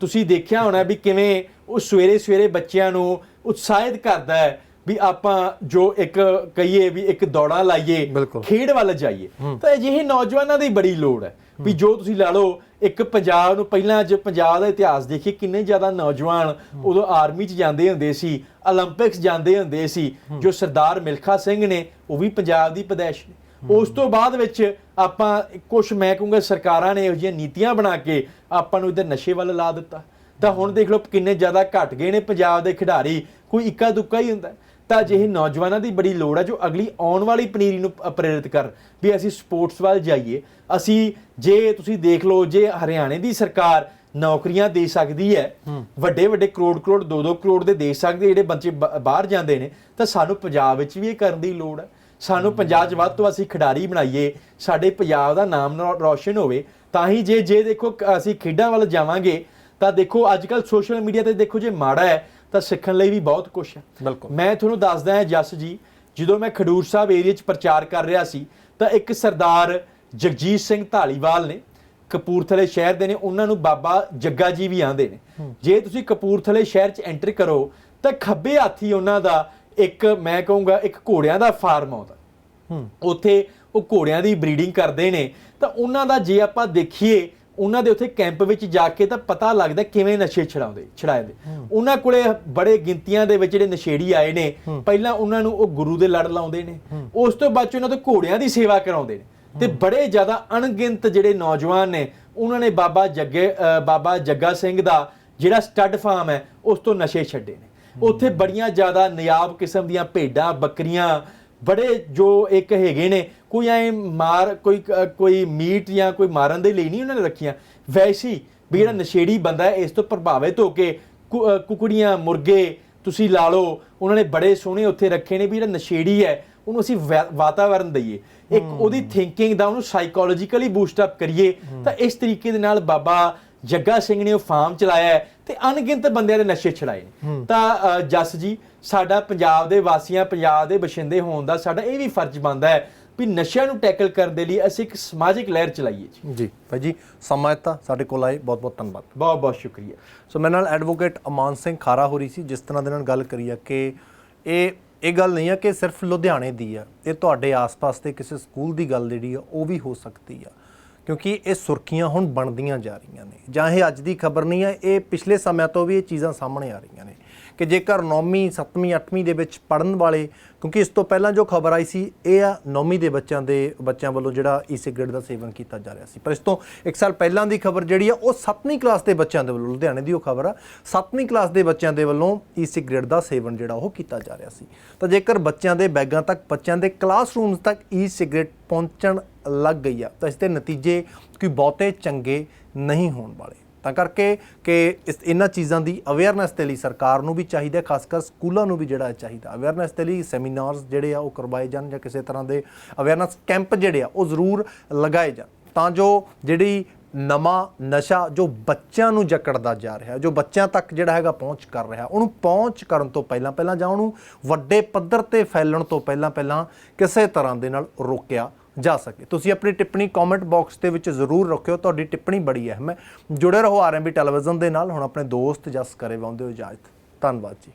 ਤੁਸੀਂ ਦੇਖਿਆ ਹੋਣਾ ਵੀ ਕਿਵੇਂ ਉਹ ਸਵੇਰੇ ਸਵੇਰੇ ਬੱਚਿਆਂ ਨੂੰ ਉਤਸ਼ਾਹਿਤ ਕਰਦਾ ਹੈ ਵੀ ਆਪਾਂ ਜੋ ਇੱਕ ਕਹੀਏ ਵੀ ਇੱਕ ਦੌੜਾਂ ਲਾਈਏ ਖੇਡ ਵੱਲ ਜਾਈਏ। ਤਾਂ ਅਜਿਹੇ ਨੌਜਵਾਨਾਂ ਦੀ ਬੜੀ ਲੋੜ ਹੈ ਵੀ ਜੋ ਤੁਸੀਂ ਲਾ ਲਓ ਇੱਕ ਪੰਜਾਬ ਨੂੰ ਪਹਿਲਾਂ ਜੇ ਪੰਜਾਬ ਦਾ ਇਤਿਹਾਸ ਦੇਖੀਏ ਕਿੰਨੇ ਜ਼ਿਆਦਾ ਨੌਜਵਾਨ ਉਦੋਂ ਆਰਮੀ 'ਚ ਜਾਂਦੇ ਹੁੰਦੇ ਸੀ 올림픽ਸ ਜਾਂਦੇ ਹੁੰਦੇ ਸੀ ਜੋ ਸਰਦਾਰ ਮਿਲਖਾ ਸਿੰਘ ਨੇ ਉਹ ਵੀ ਪੰਜਾਬ ਦੀ ਪਦੈਸ਼ ਉਸ ਤੋਂ ਬਾਅਦ ਵਿੱਚ ਆਪਾਂ ਕੁਝ ਮੈਂ ਕਹੂੰਗਾ ਸਰਕਾਰਾਂ ਨੇ ਇਹੋ ਜਿਹੀਆਂ ਨੀਤੀਆਂ ਬਣਾ ਕੇ ਆਪਾਂ ਨੂੰ ਇਧਰ ਨਸ਼ੇ ਵੱਲ ਲਾ ਦਿੱਤਾ। ਤਾਂ ਹੁਣ ਦੇਖ ਲਓ ਕਿੰਨੇ ਜ਼ਿਆਦਾ ਘਟ ਗਏ ਨੇ ਪੰਜਾਬ ਦੇ ਖਿਡਾਰੀ। ਕੋਈ ਇੱਕਾ ਦੁੱਕਾ ਹੀ ਹੁੰਦਾ। ਤਾਂ ਅਜਿਹੇ ਨੌਜਵਾਨਾਂ ਦੀ ਬੜੀ ਲੋੜ ਹੈ ਜੋ ਅਗਲੀ ਆਉਣ ਵਾਲੀ ਪਨੀਰੀ ਨੂੰ ਪ੍ਰੇਰਿਤ ਕਰ ਵੀ ਅਸੀਂ ਸਪੋਰਟਸ ਵੱਲ ਜਾਈਏ। ਅਸੀਂ ਜੇ ਤੁਸੀਂ ਦੇਖ ਲਓ ਜੇ ਹਰਿਆਣੇ ਦੀ ਸਰਕਾਰ ਨੌਕਰੀਆਂ ਦੇ ਸਕਦੀ ਹੈ ਵੱਡੇ ਵੱਡੇ ਕਰੋੜ ਕਰੋੜ 2-2 ਕਰੋੜ ਦੇ ਦੇ ਸਕਦੀ ਜਿਹੜੇ ਬੱਚੇ ਬਾਹਰ ਜਾਂਦੇ ਨੇ ਤਾਂ ਸਾਨੂੰ ਪੰਜਾਬ ਵਿੱਚ ਵੀ ਇਹ ਕਰਨ ਦੀ ਲੋੜ ਹੈ ਸਾਨੂੰ ਪੰਜਾਬ 'ਚ ਵੱਧ ਤੋਂ ਅਸੀਂ ਖਿਡਾਰੀ ਬਣਾਈਏ। ਸਾਡੇ ਪੰਜਾਬ ਦਾ ਨਾਮ ਰੌਸ਼ਨ ਹੋਵੇ। ਤਾਂ ਹੀ ਜੇ ਜੇ ਦੇਖੋ ਅਸੀਂ ਖੇਡਾਂ ਵੱਲ ਜਾਵਾਂਗੇ ਤਾਂ ਦੇਖੋ ਅੱਜ ਕੱਲ ਸੋਸ਼ਲ ਮੀਡੀਆ ਤੇ ਦੇਖੋ ਜੇ ਮਾੜਾ ਹੈ ਤਾਂ ਸਿੱਖਣ ਲਈ ਵੀ ਬਹੁਤ ਕੁਝ ਹੈ। ਬਿਲਕੁਲ। ਮੈਂ ਤੁਹਾਨੂੰ ਦੱਸਦਾ ਹਾਂ ਜਸ ਜੀ ਜਦੋਂ ਮੈਂ ਖਡੂਰ ਸਾਹਿਬ ਏਰੀਆ 'ਚ ਪ੍ਰਚਾਰ ਕਰ ਰਿਹਾ ਸੀ ਤਾਂ ਇੱਕ ਸਰਦਾਰ ਜਗਜੀਤ ਸਿੰਘ ਢਾਲੀਵਾਲ ਨੇ ਕਪੂਰਥਲੇ ਸ਼ਹਿਰ ਦੇ ਨੇ ਉਹਨਾਂ ਨੂੰ ਬਾਬਾ ਜੱਗਾ ਜੀ ਵੀ ਆਂਦੇ ਨੇ। ਜੇ ਤੁਸੀਂ ਕਪੂਰਥਲੇ ਸ਼ਹਿਰ 'ਚ ਐਂਟਰ ਕਰੋ ਤਾਂ ਖੱਬੇ ਹੱਥੀ ਉਹਨਾਂ ਦਾ ਇੱਕ ਮੈਂ ਕਹੂੰਗਾ ਇੱਕ ਘੋੜਿਆਂ ਦਾ ਫਾਰਮ ਆਉਂਦਾ। ਹੂੰ। ਉੱਥੇ ਉਹ ਘੋੜਿਆਂ ਦੀ ਬਰੀਡਿੰਗ ਕਰਦੇ ਨੇ ਤਾਂ ਉਹਨਾਂ ਦਾ ਜੇ ਆਪਾਂ ਦੇਖੀਏ ਉਹਨਾਂ ਦੇ ਉੱਥੇ ਕੈਂਪ ਵਿੱਚ ਜਾ ਕੇ ਤਾਂ ਪਤਾ ਲੱਗਦਾ ਕਿਵੇਂ ਨਸ਼ੇ ਛਡਾਉਂਦੇ ਛਡਾਉਂਦੇ ਉਹਨਾਂ ਕੋਲੇ ਬੜੇ ਗਿਣਤੀਆਂ ਦੇ ਵਿੱਚ ਜਿਹੜੇ ਨਸ਼ੇੜੀ ਆਏ ਨੇ ਪਹਿਲਾਂ ਉਹਨਾਂ ਨੂੰ ਉਹ ਗੁਰੂ ਦੇ ਲੜ ਲਾਉਂਦੇ ਨੇ। ਉਸ ਤੋਂ ਬਾਅਦ 'ਚ ਉਹਨਾਂ ਤੋਂ ਘੋੜਿਆਂ ਦੀ ਸੇਵਾ ਕਰਾਉਂਦੇ ਨੇ। ਤੇ ਬੜੇ ਜ਼ਿਆਦਾ ਅਣਗਿਣਤ ਜਿਹੜੇ ਨੌਜਵਾਨ ਨੇ ਉਹਨਾਂ ਨੇ ਬਾਬਾ ਜੱਗੇ ਬਾਬਾ ਜੱਗਾ ਸਿੰਘ ਦਾ ਜਿਹੜਾ ਸਟੱਡ ਫਾਰਮ ਹੈ ਉਸ ਤੋਂ ਨਸ਼ੇ ਛੱਡੇ ਨੇ। ਉੱਥੇ ਬੜੀਆਂ ਜ਼ਿਆਦਾ ਨਿਆਬ ਕਿਸਮ ਦੀਆਂ ਭੇਡਾਂ ਬੱਕਰੀਆਂ ਬੜੇ ਜੋ ਇੱਕ ਹੈਗੇ ਨੇ ਕੋਈ ਐ ਮਾਰ ਕੋਈ ਕੋਈ ਮੀਟ ਜਾਂ ਕੋਈ ਮਾਰਨ ਦੇ ਲਈ ਨਹੀਂ ਉਹਨਾਂ ਨੇ ਰੱਖੀਆਂ। ਵੈਸੀ ਵੀ ਜਿਹੜਾ ਨਸ਼ੇੜੀ ਬੰਦਾ ਹੈ ਇਸ ਤੋਂ ਪ੍ਰਭਾਵਿਤ ਹੋ ਕੇ ਕੁਕੜੀਆਂ ਮੁਰਗੇ ਤੁਸੀਂ ਲਾ ਲਓ ਉਹਨਾਂ ਨੇ ਬੜੇ ਸੋਹਣੇ ਉੱਥੇ ਰੱਖੇ ਨੇ ਵੀ ਜਿਹੜਾ ਨਸ਼ੇੜੀ ਹੈ ਉਹਨੂੰ ਅਸੀਂ ਵੈ- ਵਾਤਾਵਰਨ ਦਈਏ। ਇੱਕ ਉਹਦੀ ਥਿੰਕਿੰਗ ਦਾ ਉਹਨੂੰ ਸਾਈਕੋਲੋਜੀਕਲੀ ਬੂਸਟ ਅਪ ਕਰੀਏ ਤਾਂ ਇਸ ਤਰੀਕੇ ਦੇ ਨਾਲ ਬਾਬਾ ਜੱਗਾ ਸਿੰਘ ਨੇ ਉਹ ਫਾਰਮ ਚਲਾਇਆ ਹੈ ਤੇ ਅਣਗਿਣਤ ਬੰਦਿਆਂ ਦੇ ਨਸ਼ੇ ਛਡਾਏ ਨੇ। ਤਾਂ ਜਸ ਜੀ ਸਾਡਾ ਪੰਜਾਬ ਦੇ ਵਾਸੀਆਂ ਪੰਜਾਬ ਦੇ ਬਸ਼ਿੰਦੇ ਹੋਣ ਦਾ ਸਾਡਾ ਇਹ ਵੀ ਫਰਜ਼ ਬਣਦਾ ਹੈ ਵੀ ਨਸ਼ਿਆਂ ਨੂੰ ਟੈਕਲ ਕਰਨ ਦੇ ਲਈ ਅਸੀਂ ਇੱਕ ਸਮਾਜਿਕ ਲਹਿਰ ਚਲਾਈਏ ਜੀ। ਜੀ ਭਾਈ ਜੀ ਸਮਾਂ ਦਿੱਤਾ ਸਾਡੇ ਕੋਲ ਆਏ ਬਹੁਤ ਬਹੁਤ ਧੰਨਵਾਦ। ਬਹੁਤ ਬਹੁਤ ਸ਼ੁਕਰੀਆ। ਸੋ ਮੇਰੇ ਨਾਲ ਐਡਵੋਕੇਟ ਅਮਾਨ ਸਿੰਘ ਖਾਰਾ ਹੋ ਰਹੀ ਸੀ ਜਿਸ ਤਰ੍ਹਾਂ ਦੇ ਨਾਲ ਗੱਲ ਕਰੀ ਆ ਕਿ ਇਹ ਇਹ ਗੱਲ ਨਹੀਂ ਆ ਕਿ ਸਿਰਫ ਲੁਧਿਆਣੇ ਦੀ ਆ ਇਹ ਤੁਹਾਡੇ ਆਸ-ਪਾਸ ਦੇ ਕਿਸੇ ਸਕੂਲ ਦੀ ਗੱਲ ਜਿਹੜੀ ਆ ਉਹ ਵੀ ਹੋ ਸਕਦੀ ਆ। ਕਿਉਂਕਿ ਇਹ ਸੁਰਖੀਆਂ ਹੁਣ ਬਣਦੀਆਂ ਜਾ ਰਹੀਆਂ ਨੇ। ਜਾਂ ਇਹ ਅੱਜ ਦੀ ਖਬਰ ਨਹੀਂ ਹੈ, ਇਹ ਪਿਛਲੇ ਸਮਿਆਂ ਤੋਂ ਵੀ ਇਹ ਚੀਜ਼ਾਂ ਸਾਹਮਣੇ ਆ ਰਹੀਆਂ ਨੇ। ਕਿ ਜੇਕਰ 9ਵੀਂ 7ਵੀਂ 8ਵੀਂ ਦੇ ਵਿੱਚ ਪੜਨ ਵਾਲੇ, ਕਿਉਂਕਿ ਇਸ ਤੋਂ ਪਹਿਲਾਂ ਜੋ ਖਬਰ ਆਈ ਸੀ, ਇਹ ਆ 9ਵੀਂ ਦੇ ਬੱਚਿਆਂ ਦੇ, ਬੱਚਿਆਂ ਵੱਲੋਂ ਜਿਹੜਾ ਈ ਸਿਗਰਟ ਦਾ ਸੇਵਨ ਕੀਤਾ ਜਾ ਰਿਹਾ ਸੀ। ਪਰ ਇਸ ਤੋਂ ਇੱਕ ਸਾਲ ਪਹਿਲਾਂ ਦੀ ਖਬਰ ਜਿਹੜੀ ਆ, ਉਹ 7ਵੀਂ ਕਲਾਸ ਦੇ ਬੱਚਿਆਂ ਦੇ ਵੱਲੋਂ, ਲੁਧਿਆਣੇ ਦੀ ਉਹ ਖਬਰ ਆ 7ਵੀਂ ਕਲਾਸ ਦੇ ਬੱਚਿਆਂ ਦੇ ਵੱਲੋਂ ਈ ਸਿਗਰਟ ਦਾ ਸੇਵਨ ਜਿਹੜਾ ਉਹ ਕੀਤਾ ਜਾ ਰਿਹਾ ਸੀ। ਤਾਂ ਜੇਕਰ ਬੱਚਿਆਂ ਦੇ ਬੈਗਾਂ ਤੱਕ, ਬੱਚਿਆਂ ਦੇ ਕਲਾਸਰੂਮਸ ਤੱਕ ਈ ਸਿਗਰਟ ਪਹੁੰਚਣ ਲੱਗ ਗਈ ਆ, ਤਾਂ ਇਸ ਦੇ ਨਤੀਜੇ ਕੋਈ ਬਹੁਤੇ ਚੰਗੇ ਨਹੀਂ ਹੋਣ ਵਾਲੇ। ਤਾਂ ਕਰਕੇ ਕਿ ਇਸ ਇਹਨਾਂ ਚੀਜ਼ਾਂ ਦੀ ਅਵੇਅਰਨੈਸ ਦੇ ਲਈ ਸਰਕਾਰ ਨੂੰ ਵੀ ਚਾਹੀਦਾ ਖਾਸ ਕਰ ਸਕੂਲਾਂ ਨੂੰ ਵੀ ਜਿਹੜਾ ਚਾਹੀਦਾ ਅਵੇਅਰਨੈਸ ਦੇ ਲਈ ਸੈਮੀਨਾਰਸ ਜਿਹੜੇ ਆ ਉਹ ਕਰਵਾਏ ਜਾਣ ਜਾਂ ਕਿਸੇ ਤਰ੍ਹਾਂ ਦੇ ਅਵੇਅਰਨੈਸ ਕੈਂਪ ਜਿਹੜੇ ਆ ਉਹ ਜ਼ਰੂਰ ਲਗਾਏ ਜਾਣ। ਤਾਂ ਜੋ ਜਿਹੜੀ ਨਵਾਂ ਨਸ਼ਾ ਜੋ ਬੱਚਿਆਂ ਨੂੰ ਜਕੜਦਾ ਜਾ ਰਿਹਾ, ਜੋ ਬੱਚਿਆਂ ਤੱਕ ਜਿਹੜਾ ਹੈਗਾ ਪਹੁੰਚ ਕਰ ਰਿਹਾ, ਉਹਨੂੰ ਪਹੁੰਚ ਕਰਨ ਤੋਂ ਪਹਿਲਾਂ ਪਹਿਲਾਂ ਜਾਂ ਉਹਨੂੰ ਵੱਡੇ ਪੱਧਰ ਤੇ ਫੈਲਣ ਤੋਂ ਪਹਿਲਾਂ ਪਹਿਲਾਂ ਕਿਸੇ ਤਰ੍ਹਾਂ ਦੇ ਨਾਲ ਰੋਕਿਆ ਜਾ ਸਕੇ। ਤੁਸੀਂ ਆਪਣੀ ਟਿੱਪਣੀ ਕਮੈਂਟ ਬਾਕਸ ਦੇ ਵਿੱਚ ਜ਼ਰੂਰ ਰੱਖਿਓ। ਤੁਹਾਡੀ ਟਿੱਪਣੀ ਬੜੀ ਅਹਿਮ ਹੈ। ਜੁੜੇ ਰਹੋ ਆਰਐਮਬੀ ਟੈਲੀਵਿਜ਼ਨ ਦੇ ਨਾਲ। ਹੁਣ ਆਪਣੇ ਦੋਸਤ ਜਸ ਕਰੇ ਵਾਉਂਦੇ ਹੋ ਇਜਾਜ਼ਤ। ਧੰਨਵਾਦ ਜੀ।